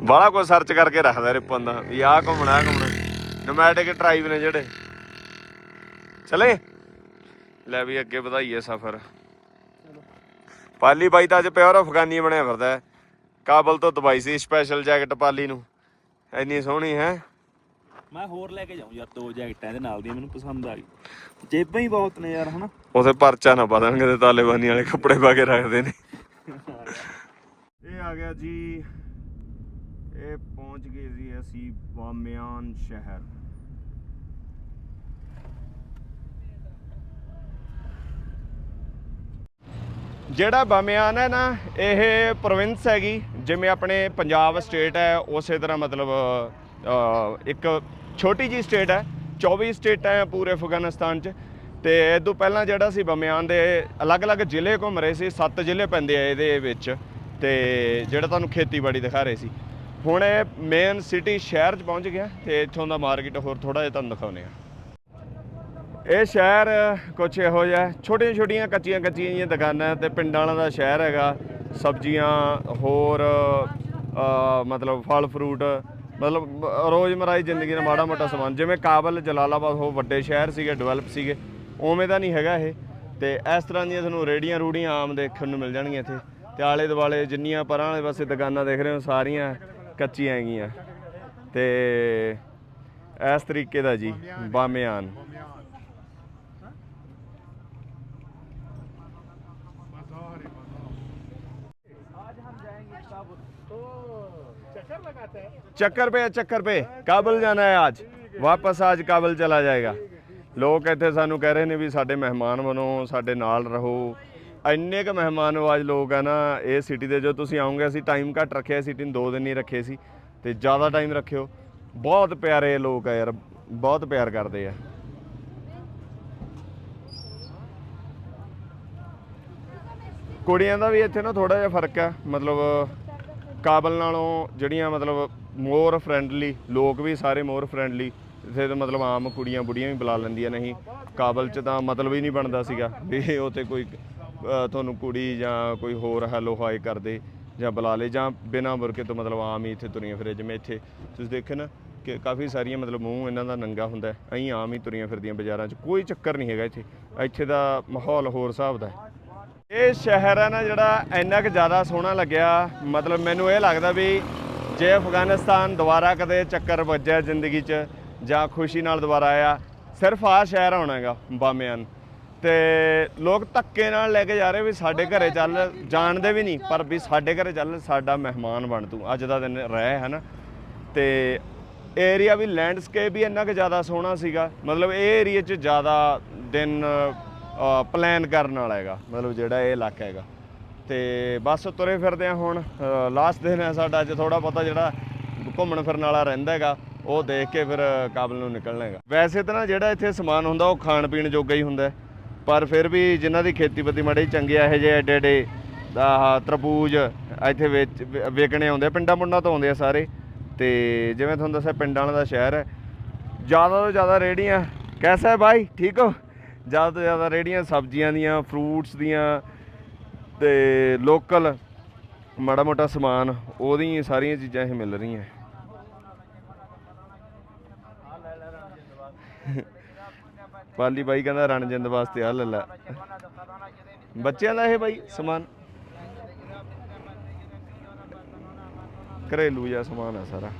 ਬੜਾ ਕੁਝ ਸਰਚ ਕਰਕੇ ਰੱਖਦਾ ਰਿਪਨ ਦਾ ਵੀ ਆਹ ਘੁੰਮਣਾ ਘੁੰਮਣਾ। ਨੋਮੈਡਿਕ ਟਰਾਈਬ ਨੇ ਜਿਹੜੇ। ਚਲੇ? ਲੈ ਵੀ ਅੱਗੇ ਵਧਾਈਏ ਸਫ਼ਰ। ਪਾਲੀ ਬਾਈ ਤਾਂ ਅੱਜ ਪਿਓਰ ਅਫਗਾਨੀ ਬਣਿਆ ਫਿਰਦਾ। ਕਾਬਲ ਤੋਂ ਦਵਾਈ ਸੀ ਸਪੈਸ਼ਲ ਜੈਕਟ ਪਾਲੀ ਨੂੰ। ਇੰਨੀ ਸੋਹਣੀ ਹੈ। ਮੈਂ ਹੋਰ ਲੈ ਕੇ ਜਾਉਂ ਯਾਰ ਦੋ ਜੈਕਟਾਂ ਇਹਦੇ ਨਾਲ ਦੀਆਂ ਮੈਨੂੰ ਪਸੰਦ ਆ ਗਈ। ਜੇਬਾਂ ਹੀ ਬਹੁਤ ਨੇ ਯਾਰ ਹਨਾ? ਉਥੇ ਪਰਚਾ ਨਾ ਪਾ ਦੇਣਗੇ ਤੇ ਤਾਲਿਬਾਨੀ ਵਾਲੇ ਕੱਪੜੇ ਪਾ ਕੇ ਰੱਖਦੇ ਨੇ। ਇਹ ਆ ਗਿਆ ਜੀ ਇਹ ਪਹੁੰਚ ਗਏ ਜੀ ਅਸੀਂ ਬਾਮਿਆਨ ਸ਼ਹਿਰ। ਜਿਹੜਾ ਬਮਿਆਨ ਹੈ ਨਾ, ਇਹ ਪ੍ਰੋਵਿੰਸ ਹੈਗੀ, ਜਿਵੇਂ ਆਪਣੇ ਪੰਜਾਬ ਸਟੇਟ ਹੈ, ਉਸੇ ਤਰ੍ਹਾਂ ਮਤਲਬ ਇੱਕ ਛੋਟੀ ਜੀ ਸਟੇਟ ਹੈ 24 ਸਟੇਟਾਂ ਹੈ ਪੂਰੇ ਅਫਗਾਨਿਸਤਾਨ 'ਚ। ਤੇ ਇਹ ਤੋਂ ਪਹਿਲਾਂ ਜਿਹੜਾ ਸੀ ਬਮਿਆਨ ਦੇ, ਅਲੱਗ-ਅਲੱਗ ਜ਼ਿਲ੍ਹੇ ਘੁੰਮ ਰਹੇ ਸੀ, ਸੱਤ ਜ਼ਿਲ੍ਹੇ ਪੈਂਦੇ ਆ ਇਹਦੇ ਵਿੱਚ। ਤੇ ਜਿਹੜਾ ਤੁਹਾਨੂੰ ਖੇਤੀਬਾੜੀ ਦਿਖਾ ਰਹੇ ਸੀ। ਹੁਣ ਇਹ ਮੇਨ ਸਿਟੀ ਸ਼ਹਿਰ 'ਚ ਪਹੁੰਚ ਗਿਆ, ਤੇ ਇੱਥੋਂ ਦਾ ਮਾਰਕੀਟ ਹੋਰ ਥੋੜਾ ਜਿਹਾ ਤੁਹਾਨੂੰ ਦਿਖਾਉਂਦੇ ਆ। ਇਹ ਸ਼ਹਿਰ ਕੁਛ ਇਹੋ ਜਿਹਾ ਛੋਟੀਆਂ ਛੋਟੀਆਂ ਕੱਚੀਆਂ ਕੱਚੀਆਂ ਜਿਹੀਆਂ ਦੁਕਾਨਾਂ ਤੇ ਪਿੰਡਾਂ ਵਾਲਾ ਦਾ ਸ਼ਹਿਰ ਹੈਗਾ। ਸਬਜ਼ੀਆਂ, ਹੋਰ ਮਤਲਬ ਫਲ ਫਰੂਟ, ਮਤਲਬ ਰੋਜ਼ਮਰਾ ਦੀ ਜ਼ਿੰਦਗੀ ਦਾ ਮਾੜਾ ਮੋਟਾ ਸਮਾਨ। ਜਿਵੇਂ ਕਾਬਲ ਜਲਾਲਾਬਾਦ, ਉਹ ਵੱਡੇ ਸ਼ਹਿਰ ਸੀਗੇ ਡਿਵੈਲਪ ਸੀਗੇ। ਉਵੇਂ ਦਾ ਨਹੀਂ ਹੈਗਾ ਇਹ। ਤੇ ਇਸ ਤਰ੍ਹਾਂ ਦੀਆਂ ਤੁਹਾਨੂੰ ਰੇੜੀਆਂ ਰੂੜੀਆਂ ਆਮ ਦੇਖਣ ਨੂੰ ਮਿਲ ਜਾਣਗੀਆਂ ਇੱਥੇ। ਤੇ ਆਲੇ ਦੁਆਲੇ ਜਿੰਨੀਆਂ ਪਰਾਂ ਵਾਲੇ ਪਾਸੇ ਦੁਕਾਨਾਂ ਦੇਖ ਰਹੇ ਹੋ, ਸਾਰੀਆਂ ਕੱਚੀਆਂ ਹੈਗੀਆਂ। ਤੇ ਇਸ ਤਰੀਕੇ ਦਾ ਜੀ, ਬਾਮਿਆਨ। ਚੱਕਰ पे ਚੱਕਰ पे ਕਾਬਲ ਜਾਣਾ ਹੈ ਅੱਜ। ਵਾਪਸ ਅੱਜ ਕਾਬਲ ਚਲਾ ਜਾਏਗਾ। ਲੋਕ ਇੱਥੇ ਸਾਨੂੰ ਕਹਿ ਰਹੇ ਨੇ ਵੀ ਸਾਡੇ ਮਹਿਮਾਨ ਬਣੋ, ਸਾਡੇ ਨਾਲ ਰਹੋ। ਇੰਨੇ ਕ ਮਹਿਮਾਨ ਨਵਾਜ਼ ਲੋਕ ਆ ਨਾ, ਇਹ ਸਿਟੀ ਦੇ ਜੋ ਤੁਸੀਂ ਆਉਂਗੇ, ਅਸੀਂ ਟਾਈਮ ਘੱਟ ਰੱਖਿਆ ਸਿਟੀ ਨੂੰ ਦੋ ਦਿਨ ਹੀ ਰੱਖੇ ਸੀ। ਤੇ ਜ਼ਿਆਦਾ ਟਾਈਮ ਰੱਖਿਓ। ਬਹੁਤ ਪਿਆਰੇ ਲੋਕ ਆ ਯਾਰ, ਬਹੁਤ ਪਿਆਰ ਕਰਦੇ ਆ। ਕੁੜੀਆਂ ਦਾ ਵੀ ਇੱਥੇ ਨਾ ਥੋੜਾ ਜਿਹਾ ਫ਼ਰਕ ਹੈ ਮਤਲਬ ਕਾਬਲ ਨਾਲੋਂ ਜਿਹੜੀਆਂ ਮਤਲਬ ਮੋਰ ਫਰੈਂਡਲੀ ਲੋਕ ਵੀ ਸਾਰੇ ਮੋਰ ਫਰੈਂਡਲੀ ਇੱਥੇ ਤਾਂ ਮਤਲਬ ਆਮ ਕੁੜੀਆਂ ਬੁੜੀਆਂ ਵੀ ਬੁਲਾ ਲੈਂਦੀਆਂ ਨਹੀਂ ਕਾਬਲ 'ਚ ਤਾਂ ਮਤਲਬ ਹੀ ਨਹੀਂ ਬਣਦਾ ਸੀਗਾ ਵੀ ਉੱਥੇ ਕੋਈ ਤੁਹਾਨੂੰ ਕੁੜੀ ਜਾਂ ਕੋਈ ਹੋਰ ਹੈਲੋ ਹਾਈ ਕਰਦੇ ਜਾਂ ਬੁਲਾ ਲੇ ਜਾਂ ਬਿਨਾਂ ਬੁਰਕੇ ਤੋਂ ਮਤਲਬ ਆਮ ਹੀ ਇੱਥੇ ਤੁਰੀਆਂ ਫਿਰੇ। ਜਿਵੇਂ ਇੱਥੇ ਤੁਸੀਂ ਦੇਖੇ ਨਾ ਕਿ ਕਾਫੀ ਸਾਰੀਆਂ ਮਤਲਬ ਮੂੰਹ ਇਹਨਾਂ ਦਾ ਨੰਗਾ ਹੁੰਦਾ ਹੈ ਅਸੀਂ ਆਮ ਹੀ ਤੁਰੀਆਂ ਫਿਰਦੀਆਂ ਬਾਜ਼ਾਰਾਂ 'ਚ। ਕੋਈ ਚੱਕਰ ਨਹੀਂ ਹੈਗਾ ਇੱਥੇ ਇੱਥੇ ਦਾ ਮਾਹੌਲ ਹੋਰ ਹਿਸਾਬ ਦਾ ਇਹ ਸ਼ਹਿਰ ਹੈ ਨਾ ਜਿਹੜਾ ਇੰਨਾ ਕੁ ਜ਼ਿਆਦਾ ਸੋਹਣਾ ਲੱਗਿਆ। ਮਤਲਬ ਮੈਨੂੰ ਇਹ ਲੱਗਦਾ ਵੀ ਜੇ ਅਫਗਾਨਿਸਤਾਨ ਦੁਬਾਰਾ ਕਦੇ ਚੱਕਰ ਵੱਜਿਆ ਜ਼ਿੰਦਗੀ 'ਚ ਜਾਂ ਖੁਸ਼ੀ ਨਾਲ ਦੁਬਾਰਾ ਆਇਆ, ਸਿਰਫ ਆਹ ਸ਼ਹਿਰ ਆਉਣਾ ਹੈਗਾ, ਬਾਮਿਆਨ। ਤੇ ਲੋਕ ਧੱਕੇ ਨਾਲ ਲੈ ਕੇ ਜਾ ਰਹੇ ਵੀ ਸਾਡੇ ਘਰੇ ਚੱਲ, ਜਾਣਦੇ ਵੀ ਨਹੀਂ, ਪਰ ਵੀ ਸਾਡੇ ਘਰੇ ਚੱਲ ਸਾਡਾ ਮਹਿਮਾਨ ਬਣ ਤੂੰ, ਅੱਜ ਦਾ ਦਿਨ ਰਹਿ, ਹੈ ਨਾ? ਤੇ ਏਰੀਆ ਵੀ ਲੈਂਡਸਕੇਪ ਵੀ ਇੰਨਾ ਕੁ ਜ਼ਿਆਦਾ ਸੋਹਣਾ ਸੀਗਾ, ਮਤਲਬ ਇਹ ਏਰੀਆ 'ਚ ਜ਼ਿਆਦਾ ਦਿਨ ਪਲਾਨ ਕਰਨ ਵਾਲਾ ਹੈਗਾ, ਮਤਲਬ ਜਿਹੜਾ ਇਹ ਇਲਾਕਾ ਹੈਗਾ। ਤੇ ਬਸ ਤੁਰੇ ਫਿਰਦੇ ਆ ਹੁਣ ਲਾਸਟ ਦਿਨ ਹੈ ਸਾਡਾ, ਅੱਜ ਥੋੜਾ ਬਹੁਤਾ ਜਿਹੜਾ ਘੁੰਮਣ ਫਿਰਨ ਵਾਲਾ ਰਹਿੰਦਾ ਹੈਗਾ, ਉਹ ਦੇਖ ਕੇ ਫਿਰ ਕਾਬਲ ਨੂੰ ਨਿਕਲਣਾ ਹੈਗਾ। ਵੈਸੇ ਤਾਂ ਨਾ ਜਿਹੜਾ ਇੱਥੇ ਸਮਾਨ ਹੁੰਦਾ, ਉਹ ਖਾਣ ਪੀਣ ਜੋਗਾ ਹੀ ਹੁੰਦਾ ਪਰ ਫਿਰ ਵੀ ਜਿਨ੍ਹਾਂ ਦੀ ਖੇਤੀਬਾੜੀ ਮਾੜੀ ਚੰਗੀ ਇਹੋ ਜਿਹੇ ਐਡੇ ਐਡੇ ਆਹ ਤਰਬੂਜ ਇੱਥੇ ਵੇਚ ਵੇ- ਵੇਚਣੇ ਆਉਂਦੇ ਆ, ਪਿੰਡਾਂ ਪੁੰਡਾਂ ਤੋਂ ਆਉਂਦੇ ਆ ਸਾਰੇ, ਤੇ ਜਿਵੇਂ ਤੁਹਾਨੂੰ ਦੱਸਿਆ ਪਿੰਡਾਂ ਵਾਲਾ ਦਾ ਸ਼ਹਿਰ ਹੈ। ਜ਼ਿਆਦਾ ਤੋਂ ਜ਼ਿਆਦਾ ਰੇੜੀਆਂ ਕੈਸਾ ਹੈ ਭਾਈ ਠੀਕ ਹੋ? ਜ਼ਿਆਦਾ ਤੋਂ ਜ਼ਿਆਦਾ ਰੇੜੀਆਂ ਸਬਜ਼ੀਆਂ ਦੀਆਂ ਫਰੂਟਸ ਦੀਆਂ ਤੇ ਲੋਕਲ ਮਾੜਾ ਮੋਟਾ ਸਮਾਨ, ਉਹਦੀਆਂ ਸਾਰੀਆਂ ਚੀਜ਼ਾਂ ਇਹ ਮਿਲ ਰਹੀਆਂ। ਪਾਲੀ ਬਾਈ ਕਹਿੰਦਾ ਰਣਜਿੰਦ ਵਾਸਤੇ ਆ ਲੈ ਲੈ। ਬੱਚਿਆਂ ਦਾ ਇਹ ਬਾਈ ਸਮਾਨ। ਘਰੇਲੂ ਜਿਹਾ ਸਮਾਨ ਹੈ ਸਾਰਾ।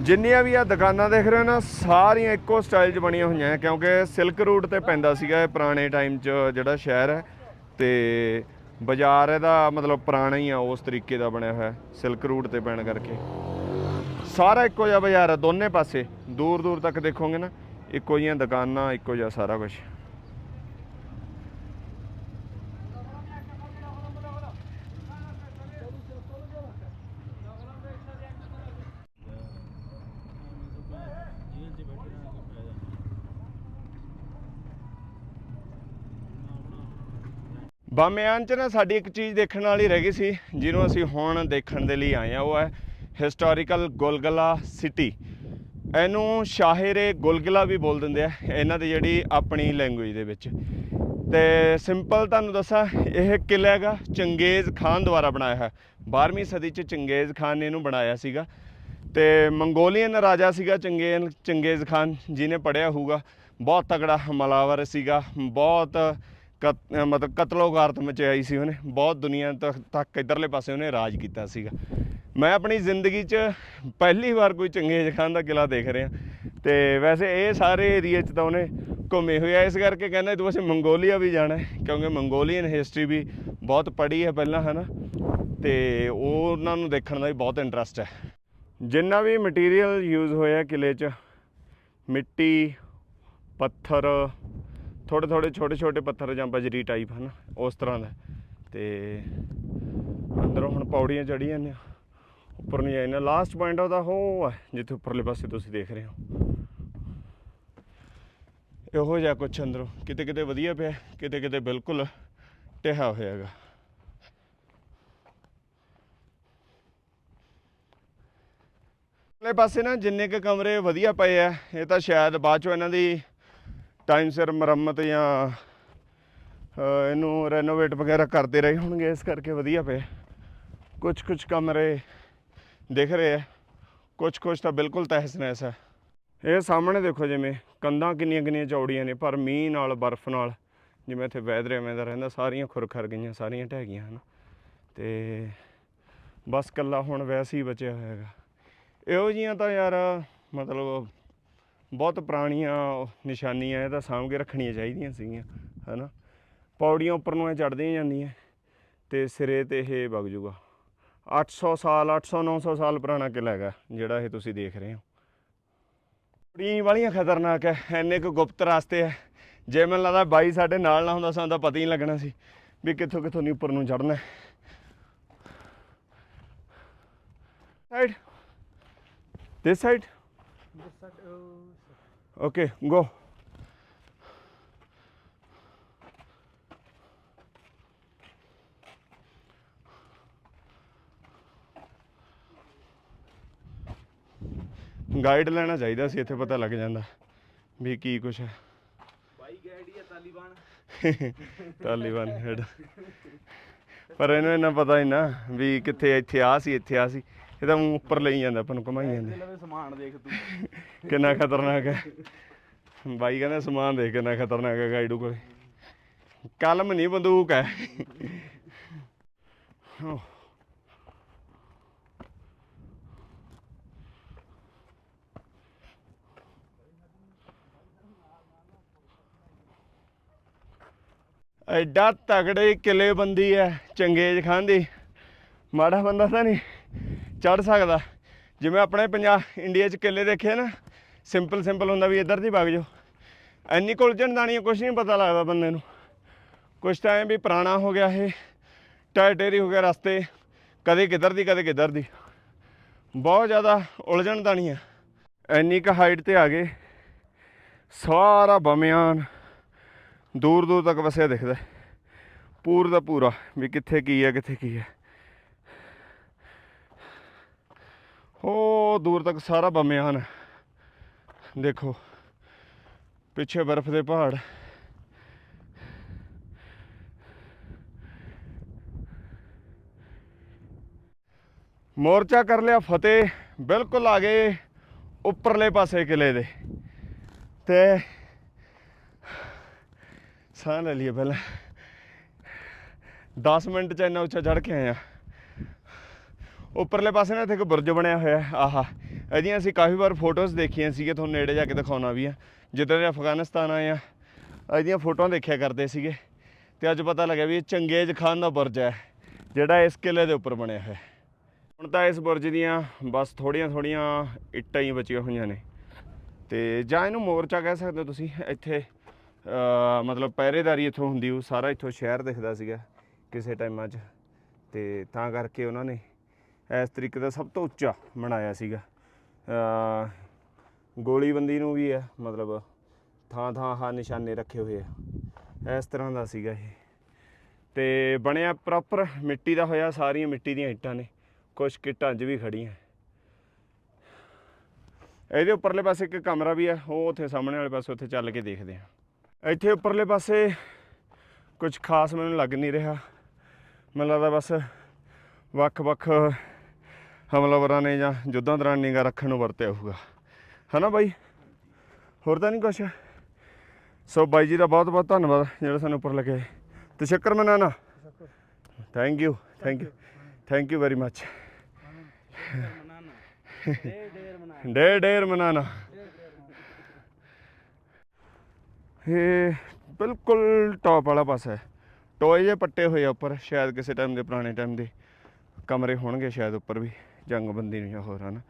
ਜਿੰਨੀਆਂ ਵੀ ਆ ਦੁਕਾਨਾਂ ਦੇਖ ਰਹੇ ਹੋ ਨਾ, ਸਾਰੀਆਂ ਇੱਕੋ ਸਟਾਈਲ 'ਚ ਬਣੀਆਂ ਹੋਈਆਂ ਹੈ ਕਿਉਂਕਿ ਸਿਲਕ ਰੂਟ ਤੇ ਪੈਂਦਾ ਸੀਗਾ ਇਹ ਪੁਰਾਣੇ ਟਾਈਮ 'ਚ ਜਿਹੜਾ ਸ਼ਹਿਰ ਹੈ। ਤੇ ਬਾਜ਼ਾਰ ਇਹਦਾ ਮਤਲਬ ਪੁਰਾਣਾ ਹੀ ਆ, ਉਸ ਤਰੀਕੇ ਦਾ ਬਣਿਆ ਹੋਇਆ ਸਿਲਕ ਰੂਟ ਤੇ ਪੈਣ ਕਰਕੇ। ਸਾਰਾ ਇੱਕੋ ਜਿਹਾ ਬਾਜ਼ਾਰ ਹੈ ਦੋਨੇ ਪਾਸੇ। ਦੂਰ ਦੂਰ ਤੱਕ ਦੇਖੋਗੇ ਨਾ, ਇੱਕੋ ਜਿਹੀਆਂ ਦੁਕਾਨਾਂ, ਇੱਕੋ ਜਿਹਾ ਸਾਰਾ ਕੁਝ ਬਾਮਿਆਨ ਚ ਨਾ ਸਾਡੀ ਇੱਕ ਚੀਜ਼ ਦੇਖਣ ਵਾਲੀ ਰਹਿ ਗਈ ਸੀ, ਜਿਹਨੂੰ ਅਸੀਂ ਹੁਣ ਦੇਖਣ ਦੇ ਲਈ ਆਏ ਆ ਉਹ ਹੈ ਹਿਸਟੋਰੀਕਲ ਗੁਲਗਲਾ ਸਿਟੀ। ਇਹਨੂੰ ਸ਼ਾਹਿਰ ਗੁਲਗਲਾ ਵੀ ਬੋਲ ਦਿੰਦੇ ਆ, ਇਹਨਾਂ ਦੀ ਜਿਹੜੀ ਆਪਣੀ ਲੈਂਗੁਏਜ ਦੇ ਵਿੱਚ। ਤੇ ਸਿੰਪਲ ਤੁਹਾਨੂੰ ਦੱਸਾਂ, ਇਹ ਕਿਲ੍ਹਾ ਹੈਗਾ, ਚੰਗੇਜ਼ ਖਾਨ ਦੁਆਰਾ ਬਣਾਇਆ ਹੈ 12ਵੀਂ ਸਦੀ ਚ ਚੰਗੇਜ਼ ਖਾਨ ਨੇ ਇਹਨੂੰ ਬਣਾਇਆ ਸੀਗਾ। ਤੇ ਮੰਗੋਲੀਅਨ ਰਾਜਾ ਸੀਗਾ ਚੰਗੇ ਚੰਗੇਜ਼ ਖਾਨ, ਜਿਹਨੇ ਪੜਿਆ ਹੋਊਗਾ। ਬਹੁਤ ਤਗੜਾ ਹਮਲਾਵਰ ਸੀਗਾ, ਬਹੁਤ ਕਤ- ਅਹ ਮਤਲਬ ਕਤਲੋਗਾਰਤ ਮਚਾਈ ਸੀ ਉਹਨੇ। ਬਹੁਤ ਦੁਨੀਆ ਤੱਕ ਤੱਕ ਇਧਰਲੇ ਪਾਸੇ ਉਹਨੇ ਰਾਜ ਕੀਤਾ ਸੀਗਾ। ਮੈਂ ਆਪਣੀ ਜ਼ਿੰਦਗੀ 'ਚ ਪਹਿਲੀ ਵਾਰ ਕੋਈ ਚੰਗੇਜ਼ ਖਾਨ ਦਾ ਕਿਲਾ ਦੇਖ ਰਿਹਾ। ਤੇ ਵੈਸੇ ਇਹ ਸਾਰੇ ਏਰੀਏ 'ਚ ਤਾਂ ਉਹਨੇ ਘੁੰਮੇ ਹੋਏ ਇਸ ਕਰਕੇ ਕਹਿੰਦਾ ਤੂੰ ਅਸੀਂ ਮੰਗੋਲੀਆ ਵੀ ਜਾਣਾ ਹੈ, ਕਿਉਂਕਿ ਮੰਗੋਲੀਅਨ ਹਿਸਟਰੀ ਵੀ ਬਹੁਤ ਪੜ੍ਹੀ ਹੈ ਪਹਿਲਾਂ ਹਨਾ ਤੇ ਉਹ ਉਹਨਾਂ ਨੂੰ ਦੇਖਣ ਦਾ ਵੀ ਬਹੁਤ ਇੰਟਰਸਟ ਹੈ। ਜਿੰਨਾ ਵੀ ਮਟੀਰੀਅਲ ਯੂਜ਼ ਹੋਇਆ ਕਿਲੇ 'ਚ, ਮਿੱਟੀ, ਪੱਥਰ ਥੋੜੇ ਥੋੜੇ ਛੋਟੇ ਛੋਟੇ ਪੱਥਰ ਜਾਂ ਬਜਰੀ ਟਾਈਪ ਹਨ, ਉਸ ਤਰ੍ਹਾਂ ਦਾ। ਤੇ ਅੰਦਰੋਂ ਹੁਣ ਪੌੜੀਆਂ ਚੜੀ ਨੇ, ਉੱਪਰ ਨਹੀਂ ਜਾਈਨਾ ਲਾਸਟ ਪੁਆਇੰਟ ਉਹਦਾ, ਉਹ ਹੈ ਜਿੱਥੇ ਉੱਪਰਲੇ ਪਾਸੇ ਤੁਸੀਂ ਦੇਖ ਰਹੇ ਹੋ। ਇਹੋ ਜਿਹਾ ਕੁਛ ਅੰਦਰੋਂ। ਕਿਤੇ ਕਿਤੇ ਵਧੀਆ ਪਿਆ, ਕਿਤੇ ਕਿਤੇ ਬਿਲਕੁਲ ਟਿਹਾ ਹੋਇਆ ਹੈਗਾ। ਅਗਲੇ ਪਾਸੇ ਨਾ ਜਿੰਨੇ ਕ ਕਮਰੇ ਵਧੀਆ ਪਏ ਆ, ਇਹ ਤਾਂ ਸ਼ਾਇਦ ਬਾਅਦ ਚੋਂ ਇਹਨਾਂ ਦੀ ਟਾਈਮ ਸਿਰ ਮੁਰੰਮਤ ਜਾਂ ਇਹਨੂੰ ਰੈਨੋਵੇਟ ਵਗੈਰਾ ਕਰਦੇ ਰਹੇ ਹੋਣਗੇ, ਇਸ ਕਰਕੇ ਵਧੀਆ ਪਏ। ਕੁਝ ਕੁਝ ਕਮਰੇ ਦਿਖ ਰਹੇ ਆ। ਕੁਝ ਕੁਝ ਤਾਂ ਬਿਲਕੁਲ ਤਹਿਸ ਨਹਿਸ ਹੈ ਇਹ ਸਾਹਮਣੇ ਦੇਖੋ ਜਿਵੇਂ, ਕੰਧਾਂ ਕਿੰਨੀਆਂ ਕਿੰਨੀਆਂ ਚੌੜੀਆਂ ਨੇ, ਪਰ ਮੀਂਹ ਨਾਲ, ਬਰਫ਼ ਨਾਲ, ਜਿਵੇਂ ਇੱਥੇ ਵੈਦਰ ਐਵੇਂ ਦਾ ਰਹਿੰਦਾ, ਸਾਰੀਆਂ ਖੁਰਖਰ ਗਈਆਂ, ਸਾਰੀਆਂ ਢਹਿ ਗਈਆਂ, ਹਨ। ਤੇ ਬਸ ਕੱਲਾ ਹੁਣ ਵੈਸੇ ਹੀ ਬਚਿਆ ਹੋਇਆ ਹੈਗਾ। ਇਹੋ ਜੀਆਂ ਤਾਂ ਯਾਰ, ਮਤਲਬ ਬਹੁਤ ਪੁਰਾਣੀਆਂ ਨਿਸ਼ਾਨੀਆਂ ਇਹ ਤਾਂ ਸਾਂਭ ਕੇ ਰੱਖਣੀਆਂ ਚਾਹੀਦੀਆਂ ਸੀਗੀਆਂ, ਹਨਾ? ਪੌੜੀਆਂ ਉੱਪਰ ਨੂੰ ਐ ਚੜਦੀਆਂ ਜਾਂਦੀਆਂ ਤੇ ਸਿਰੇ ਤੇ ਇਹ ਵਗ ਜੂਗਾ। 800 ਸਾਲ 800 900 ਸਾਲ ਪੁਰਾਣਾ ਕਿਲ੍ਹਾ ਹੈਗਾ, ਜਿਹੜਾ ਇਹ ਤੁਸੀਂ ਦੇਖ ਰਹੇ ਹੋ। ਪੌੜੀਆਂ ਵਾਲੀਆਂ ਖਤਰਨਾਕ ਹੈ ਐਨੇ ਕੁ ਗੁਪਤ ਰਸਤੇ ਹੈ ਜੇ ਮੈਨੂੰ ਲੱਗਦਾ ਬਾਈ ਸਾਡੇ ਨਾਲ ਨਾ ਹੁੰਦਾ, ਸਾਨੂੰ ਤਾਂ ਪਤਾ ਹੀ ਨਹੀਂ ਲੱਗਣਾ ਸੀ ਵੀ ਕਿੱਥੋਂ ਕਿੱਥੋਂ ਨਹੀਂ ਉੱਪਰ ਨੂੰ ਚੜਨਾ side this side okay go. Guide ਲੈਣਾ ਚਾਹੀਦਾ ਸੀ ਇੱਥੇ ਪਤਾ ਲੱਗ ਜਾਂਦਾ ਵੀ ਕੀ ਕੁਛ ਹੈ। ਬਾਈ ਗੈਡੀ ਆ ਤਾਲੀਬਾਨ। *laughs* ਤਾਲੀਬਾਨ ਹੈਡ ਪਰ ਇਹਨੂੰ ਇਹਨਾਂ ਪਤਾ ਹੀ ਨਾ ਵੀ ਕਿੱਥੇ ਇੱਥੇ ਆ ਸੀ ਇੱਥੇ ਆ ਸੀ। ਇਹ ਤਾਂ ਉੱਪਰ ਲਈ ਜਾਂਦਾ ਆਪਾਂ ਨੂੰ ਘੁਮਾਈ ਜਾਂਦੇ। ਲਵੇ ਸਮਾਨ ਦੇਖ ਤੂੰ। ਕਿੰਨਾ ਖਤਰਨਾਕ ਹੈ। ਬਾਈ ਕਹਿੰਦਾ ਸਮਾਨ ਦੇਖ ਕਿੰਨਾ ਖਤਰਨਾਕ ਹੈ ਗਾਈਡੂ ਕੋਲੇ। ਕਲਮ ਨਹੀਂ ਬੰਦੂਕ ਹੈ। ਐਡਾ ਤਗੜੇ ਕਿਲੇਬੰਦੀ ਹੈ ਚੰਗੇਜ ਖਾਨ ਦੀ। ਮਾੜਾ ਬੰਦਾ ਤਾਂ ਨਹੀਂ। ਚੜ ਸਕਦਾ। ਜਿਵੇਂ ਆਪਣੇ ਪੰਜਾਬ, ਇੰਡੀਆ 'ਚ ਕਿੱਲੇ ਦੇਖੇ ਨਾ ਸਿੰਪਲ ਸਿੰਪਲ ਹੁੰਦਾ ਵੀ ਇੱਧਰ ਦੀ ਵਗ ਜਾਓ। ਐਨੀ ਕੁਲਝਣ ਦਾਣੀ ਕੁਝ ਨਹੀਂ ਪਤਾ ਲੱਗਦਾ ਬੰਦੇ ਨੂੰ। ਕੁਛ ਟਾਈਮ ਵੀ ਪੁਰਾਣਾ ਹੋ ਗਿਆ ਇਹ ਟਾਇਟੇਰੀ ਹੋ ਗਿਆ ਰਸਤੇ, ਕਦੇ ਕਿੱਧਰ ਦੀ, ਕਦੇ ਕਿੱਧਰ ਦੀ। ਬਹੁਤ ਜ਼ਿਆਦਾ ਉਲਝਣ ਦਾਣੀ ਆ ਐਨੀ ਕ ਹਾਈਟ ਤੇ ਆ ਗਏ। ਸਾਰਾ ਬਮਿਆਨ ਦੂਰ ਦੂਰ ਤੱਕ ਵਸਿਆ ਦਿਖਦਾ। ਹੈ। ਪੂਰ ਦਾ ਪੂਰਾ ਵੀ ਕਿੱਥੇ ਕੀ ਹੈ, ਕਿੱਥੇ ਕੀ ਹੈ। ਉਹ ਦੂਰ ਤੱਕ ਸਾਰਾ ਬਮਿਆਨ ਹੈ। ਦੇਖੋ, ਪਿੱਛੇ ਬਰਫ਼ ਦੇ ਪਹਾੜ। ਮੋਰਚਾ ਕਰ ਲਿਆ ਫਤਿਹ, ਬਿਲਕੁਲ ਆ ਗਏ ਉੱਪਰਲੇ ਪਾਸੇ ਕਿਲੇ ਦੇ। ਤੇ ਸਾਹ ਲੈ ਲਈਏ ਪਹਿਲਾਂ। 10 ਮਿੰਟ ਚ ਇੰਨਾ ਉੱਚਾ ਚੜ ਕੇ ਆਇਆ ਉੱਪਰਲੇ ਪਾਸੇ ਨਾ ਇੱਥੇ ਇੱਕ ਬੁਰਜ ਬਣਿਆ ਹੋਇਆ ਹੈ। ਆਹਾ। ਇਹਦੀਆਂ ਅਸੀਂ ਕਾਫੀ ਵਾਰ ਫੋਟੋਜ਼ ਦੇਖੀਆਂ ਸੀਗੇ ਤੁਹਾਨੂੰ ਨੇੜੇ ਜਾ ਕੇ ਦਿਖਾਉਣਾ ਵੀ ਆ। ਜਿੱਦਾਂ ਦੇ ਅਫਗਾਨਿਸਤਾਨ ਆਏ ਆ, ਇਹਦੀਆਂ ਫੋਟੋਆਂ ਦੇਖਿਆ ਕਰਦੇ ਸੀਗੇ। ਤੇ ਅੱਜ ਪਤਾ ਲੱਗਿਆ ਵੀ ਇਹ ਚੰਗੇਜ਼ ਖਾਨ ਦਾ ਬੁਰਜ ਹੈ, ਜਿਹੜਾ ਇਸ ਕਿਲੇ ਦੇ ਉੱਪਰ ਬਣਿਆ ਹੋਇਆ ਹੁਣ ਤਾਂ ਇਸ ਬੁਰਜ ਦੀਆਂ ਬਸ ਥੋੜੀਆਂ ਥੋੜੀਆਂ ਇੱਟਾਂ ਹੀ ਬਚੀਆਂ ਹੋਈਆਂ ਨੇ। ਤੇ ਜਾਂ ਇਹਨੂੰ ਮੋਰਚਾ ਕਹਿ ਸਕਦੇ ਹੋ ਤੁਸੀਂ? ਇੱਥੇ ਮਤਲਬ ਪਹਿਰੇਦਾਰੀ ਇੱਥੋਂ ਹੁੰਦੀ, ਉਹ ਸਾਰਾ ਇੱਥੋਂ ਸ਼ਹਿਰ ਦਿਖਦਾ ਸੀਗਾ ਕਿਸੇ ਟਾਈਮਾਂ 'ਚ। ਤੇ ਤਾਂ ਕਰਕੇ ਉਹਨਾਂ ਨੇ ਇਸ ਤਰੀਕੇ ਦਾ ਸਭ ਤੋਂ ਉੱਚਾ ਬਣਾਇਆ ਸੀਗਾ। ਗੋਲੀਬੰਦੀ ਨੂੰ ਵੀ ਹੈ ਮਤਲਬ ਥਾਂ ਥਾਂ ਆਹ ਨਿਸ਼ਾਨੇ ਰੱਖੇ ਹੋਏ ਆ। ਇਸ ਤਰ੍ਹਾਂ ਦਾ ਸੀਗਾ ਇਹ। ਤੇ ਬਣਿਆ ਪ੍ਰੋਪਰ ਮਿੱਟੀ ਦਾ ਹੋਇਆ, ਸਾਰੀਆਂ ਮਿੱਟੀ ਦੀਆਂ ਇੱਟਾਂ ਨੇ। ਕੁਝ ਕਿੱਟਾਂ 'ਚ ਵੀ ਖੜੀਆਂ ਇਹਦੇ ਉੱਪਰਲੇ ਪਾਸੇ ਇੱਕ ਕਮਰਾ ਵੀ ਹੈ ਉਹ ਉੱਥੇ ਸਾਹਮਣੇ ਵਾਲੇ ਪਾਸੇ ਉੱਥੇ ਚੱਲ ਕੇ ਦੇਖਦੇ ਹਾਂ ਇੱਥੇ ਉੱਪਰਲੇ ਪਾਸੇ ਕੁਝ ਖਾਸ ਮੈਨੂੰ ਲੱਗ ਨਹੀਂ ਰਿਹਾ। ਮੈਨੂੰ ਲੱਗਦਾ ਬਸ ਵੱਖ-ਵੱਖ ਹਮਲਾਵਰਾਂ ਨੇ ਜਾਂ ਯੁੱਧਾਂ ਦੌਰਾਨ ਨਿਗਾ ਰੱਖਣ ਨੂੰ ਵਰਤਿਆ ਹੋਊਗਾ। ਹਨਾ ਬਾਈ? ਹੋਰ ਤਾਂ ਨਹੀਂ ਕੁਛ? ਸੋ ਬਾਈ ਜੀ ਦਾ ਬਹੁਤ ਬਹੁਤ ਧੰਨਵਾਦ ਜਿਹੜਾ ਸਾਨੂੰ ਉੱਪਰ ਲੱਗੇ। ਤਸ਼ੱਕਰ ਮਨਾਨਾ thank you thank you thank you very much ਡੇਰ ਡੇਰ ਮਨਾਨਾ। ਇਹ ਬਿਲਕੁਲ ਟੌਪ ਵਾਲਾ ਪਾਸਾ ਹੈ। ਟੋਏ ਜੇ ਪੱਟੇ ਹੋਏ ਆ ਉੱਪਰ, ਸ਼ਾਇਦ ਕਿਸੇ ਟਾਈਮ ਦੇ, ਪੁਰਾਣੇ ਟਾਈਮ ਦੇ ਕਮਰੇ ਹੋਣਗੇ ਸ਼ਾਇਦ ਉੱਪਰ ਵੀ। ਜੰਗਬੰਦੀ ਨੂੰ ਜਾਂ ਹੋਰ, ਹਨ।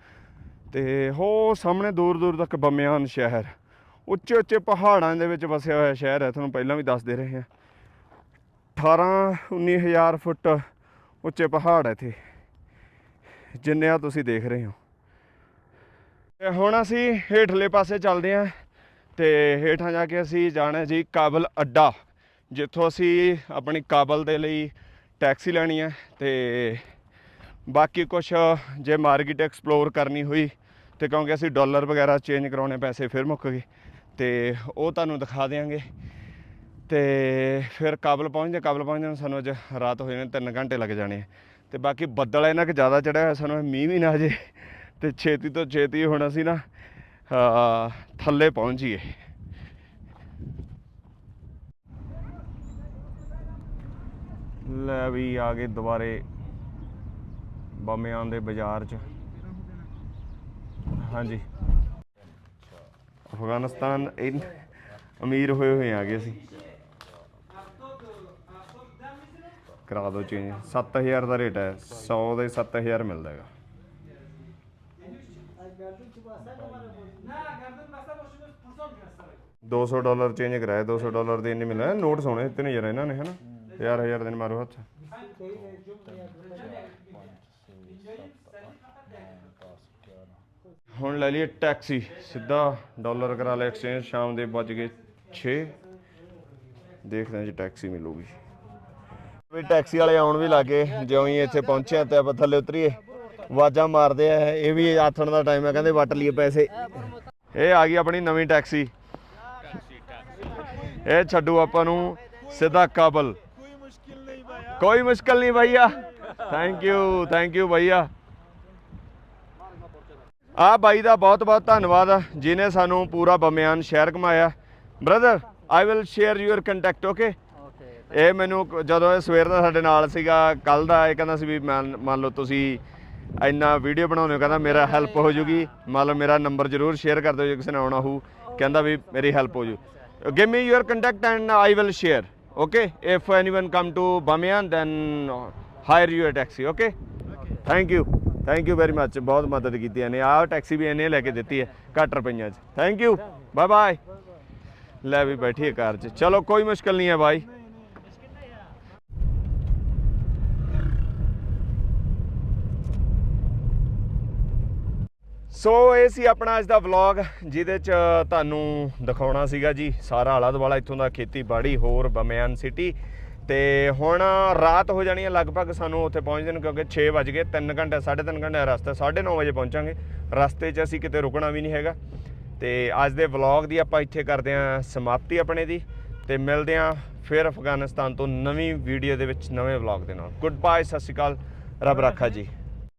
ਤੇ ਹੋ ਸਾਹਮਣੇ ਦੂਰ ਦੂਰ ਤੱਕ ਬਮਿਆਨ ਸ਼ਹਿਰ। ਉੱਚੇ ਉੱਚੇ ਪਹਾੜਾਂ ਦੇ ਵਿੱਚ ਵਸਿਆ ਹੋਇਆ ਸ਼ਹਿਰ ਹੈ, ਤੁਹਾਨੂੰ ਪਹਿਲਾਂ ਵੀ ਦੱਸਦੇ ਰਹੇ ਹਾਂ। 18 19000 ਫੁੱਟ ਉੱਚੇ ਪਹਾੜ ਹੈ ਇੱਥੇ। ਜਿੰਨੇ ਆ ਤੁਸੀਂ ਦੇਖ ਰਹੇ ਹੋ। ਤੇ ਹੁਣ ਅਸੀਂ ਹੇਠਲੇ ਪਾਸੇ ਚੱਲਦੇ ਹਾਂ ਤੇ ਹੇਠਾਂ ਜਾ ਕੇ ਅਸੀਂ ਜਾਣਾ ਜੀ ਕਾਬਲ ਅੱਡਾ, ਜਿੱਥੋਂ ਅਸੀਂ ਆਪਣੀ ਕਾਬਲ ਦੇ ਲਈ ਟੈਕਸੀ ਲੈਣੀ ਹੈ ਤੇ ਬਾਕੀ ਕੁਝ ਜੇ ਮਾਰਕੀਟ ਐਕਸਪਲੋਰ ਕਰਨੀ ਹੋਈ ਤੇ ਕਿਉਂਕਿ ਅਸੀਂ ਡਾਲਰ ਵਗੈਰਾ ਚੇਂਜ ਕਰਾਉਣੇ ਪੈਸੇ ਫਿਰ ਮੁੱਕ ਗਏ, ਤੇ ਉਹ ਤੁਹਾਨੂੰ ਦਿਖਾ ਦੇਵਾਂਗੇ ਤੇ ਫਿਰ ਕਾਬਲ ਪਹੁੰਚਦੇ ਕਾਬਲ ਪਹੁੰਚਣ ਨੂੰ ਸਾਨੂੰ ਅੱਜ ਰਾਤ ਹੋ ਜਾਣੀ 3 ਘੰਟੇ ਲੱਗ ਜਾਣੇ ਆ। ਤੇ ਬਾਕੀ ਬੱਦਲ ਇਹਨਾਂ ਕਿ ਜ਼ਿਆਦਾ ਚੜਿਆ ਹੋਇਆ, ਸਾਨੂੰ ਮੀਂਹ ਵੀ ਨਾ ਆ ਜੇ, ਤੇ ਛੇਤੀ ਤੋਂ ਛੇਤੀ ਹੁਣ ਅਸੀਂ ਨਾ ਥੱਲੇ ਪਹੁੰਚ ਜੀਏ ਲੈ ਵੀ ਆ ਗਏ ਦੁਬਾਰੇ ਬਮਿਆਂ ਦੇ ਬਾਜ਼ਾਰ 'ਚ। ਹਾਂਜੀ। ਅਫਗਾਨਿਸਤਾਨ ਇਨ ਅਮੀਰ ਹੋਏ ਹੋਏ ਆ ਗਏ ਅਸੀਂ। ਕਰਾ ਦਿਓ ਚੇਂਜ 7000 ਦਾ ਰੇਟ ਹੈ। 100 ਦੇ 7000 ਮਿਲਦਾ ਹੈਗਾ। 200 ਡਾਲਰ ਚੇਂਜ ਕਰਾਇਆ। 200 ਡਾਲਰ ਦੇ ਇੰਨੇ ਮਿਲਿਆ ਨੋਟ ਸੋਹਣੇ ਦਿੱਤੇ ਨੇ ਯਾਰ ਇਹਨਾਂ ਨੇ, ਹਨਾ? ਹਜ਼ਾਰ ਹਜ਼ਾਰ ਦੇ ਨੇ ਮਾਰੋ ਹੱਥ। ਹੁਣ ਲੈ ਲਈਏ ਟੈਕਸੀ ਸਿੱਧਾ ਡਾਲਰ ਕਰਾ ਲਿਆ ਐਕਸਚੇਂਜ ਸ਼ਾਮ ਦੇ ਵੱਜ ਗਏ 6 ਦੇਖਦੇ ਹਾਂ ਜੀ ਟੈਕਸੀ ਮਿਲੂਗੀ। ਵੀ ਟੈਕਸੀ ਵਾਲੇ ਆਉਣ ਵੀ ਲੱਗੇ, ਜਿਉਂ ਹੀ ਇੱਥੇ ਪਹੁੰਚੇ ਤੇ ਆਪਾਂ ਥੱਲੇ ਉਤਰੀਏ। ਆਵਾਜ਼ਾਂ ਮਾਰਦੇ ਆ, ਇਹ ਵੀ ਆਥਣ ਦਾ ਟਾਈਮ ਹੈ ਕਹਿੰਦੇ ਵੱਟ ਲਈਏ ਪੈਸੇ। ਇਹ ਆ ਗਈ ਆਪਣੀ ਨਵੀਂ ਟੈਕਸੀ ਇਹ ਛੱਡੂ ਆਪਾਂ ਨੂੰ ਸਿੱਧਾ ਕਾਬਲ। ਕੋਈ ਮੁਸ਼ਕਿਲ ਨਹੀਂ ਭਈਆ। ਥੈਂਕ ਯੂ ਥੈਂਕ ਯੂ ਭਈਆ। ਆ ਬਾਈ ਦਾ ਬਹੁਤ ਬਹੁਤ ਧੰਨਵਾਦ ਜਿਨੇ ਸਾਨੂੰ ਪੂਰਾ ਬਮਿਆਨ ਸ਼ਹਿਰ ਘਮਾਇਆ brother I will share your contact okay ਇਹ ਮੈਨੂੰ ਜਦੋਂ ਇਹ ਸਵੇਰ ਦਾ ਸਾਡੇ ਨਾਲ ਸੀਗਾ ਕੱਲ ਦਾ ਇਹ ਕਹਿੰਦਾ ਸੀ ਵੀ ਮੰਨ ਮੰਨ ਲਓ ਤੁਸੀਂ ਇੰਨਾ ਵੀਡੀਓ ਬਣਾਉਂਦੇ ਹੋ ਕਹਿੰਦਾ ਮੇਰਾ ਹੈਲਪ ਹੋ ਜੂਗੀ। ਮੰਨ ਲਓ ਮੇਰਾ ਨੰਬਰ ਜ਼ਰੂਰ ਸ਼ੇਅਰ ਕਰ ਦਿਓ ਜੇ ਕਿਸੇ ਨੇ ਆਉਣਾ ਹੋਊ। ਕਹਿੰਦਾ ਵੀ ਮੇਰੀ ਹੈਲਪ ਹੋ ਜੂ। Give me your contact and I will share okay if anyone come to Bamiyan then hire you a taxi okay thank you thank you very much ਬਹੁਤ ਮਦਦ ਕੀਤੀ ਇਹਨੇ। ਆਹ ਟੈਕਸੀ ਵੀ ਇਹਨੇ ਲੈ ਕੇ ਦਿੱਤੀ ਹੈ। ਘੱਟ ਰੁਪਈਆਂ 'ਚ। ਥੈਂਕ ਯੂ ਬਾਏ ਬਾਏ ਲੈ ਵੀ ਬੈਠੀਏ ਕਾਰ 'ਚ। ਚਲੋ, ਕੋਈ ਮੁਸ਼ਕਲ ਨਹੀਂ ਹੈ ਬਾਈ। ਸੋ ਇਹ ਸੀ ਆਪਣਾ ਅੱਜ ਦਾ ਵਲੌਗ ਜਿਹਦੇ ਚ ਤੁਹਾਨੂੰ ਦਿਖਾਉਣਾ ਸੀਗਾ ਜੀ, ਸਾਰਾ ਆਲਾ ਦੁਆਲਾ ਇੱਥੋਂ ਦਾ ਖੇਤੀਬਾੜੀ, ਹੋਰ ਬਮਿਆਨ ਸਿਟੀ ਤੇ ਹੁਣ ਰਾਤ ਹੋ ਜਾਣੀ ਹੈ ਲਗਭਗ ਸਾਨੂੰ ਉੱਥੇ ਪਹੁੰਚਦੇ ਨੂੰ ਕਿਉਂਕਿ 6 ਵਜ ਗਏ 3 ਘੰਟੇ 3.5 ਘੰਟੇ ਦਾ ਰਸਤਾ 9:30 ਵਜੇ ਪਹੁੰਚਾਂਗੇ। ਰਸਤੇ 'ਚ ਅਸੀਂ ਕਿਤੇ ਰੁਕਣਾ ਵੀ ਨਹੀਂ ਹੈਗਾ। ਤੇ ਅੱਜ ਦੇ ਵਲੌਗ ਦੀ ਆਪਾਂ ਇੱਥੇ ਕਰਦੇ ਆਂ ਸਮਾਪਤੀ ਆਪਣੇ ਦੀ ਤੇ ਮਿਲਦੇ ਆਂ ਫਿਰ ਅਫਗਾਨਿਸਤਾਨ ਤੋਂ ਨਵੀਂ ਵੀਡੀਓ ਦੇ ਵਿੱਚ ਨਵੇਂ ਵਲੌਗ ਦੇ ਨਾਲ। ਗੁੱਡ ਬਾਏ ਸਤਿ ਸ਼੍ਰੀ ਅਕਾਲ। ਰੱਬ ਰਾਖਾ ਜੀ।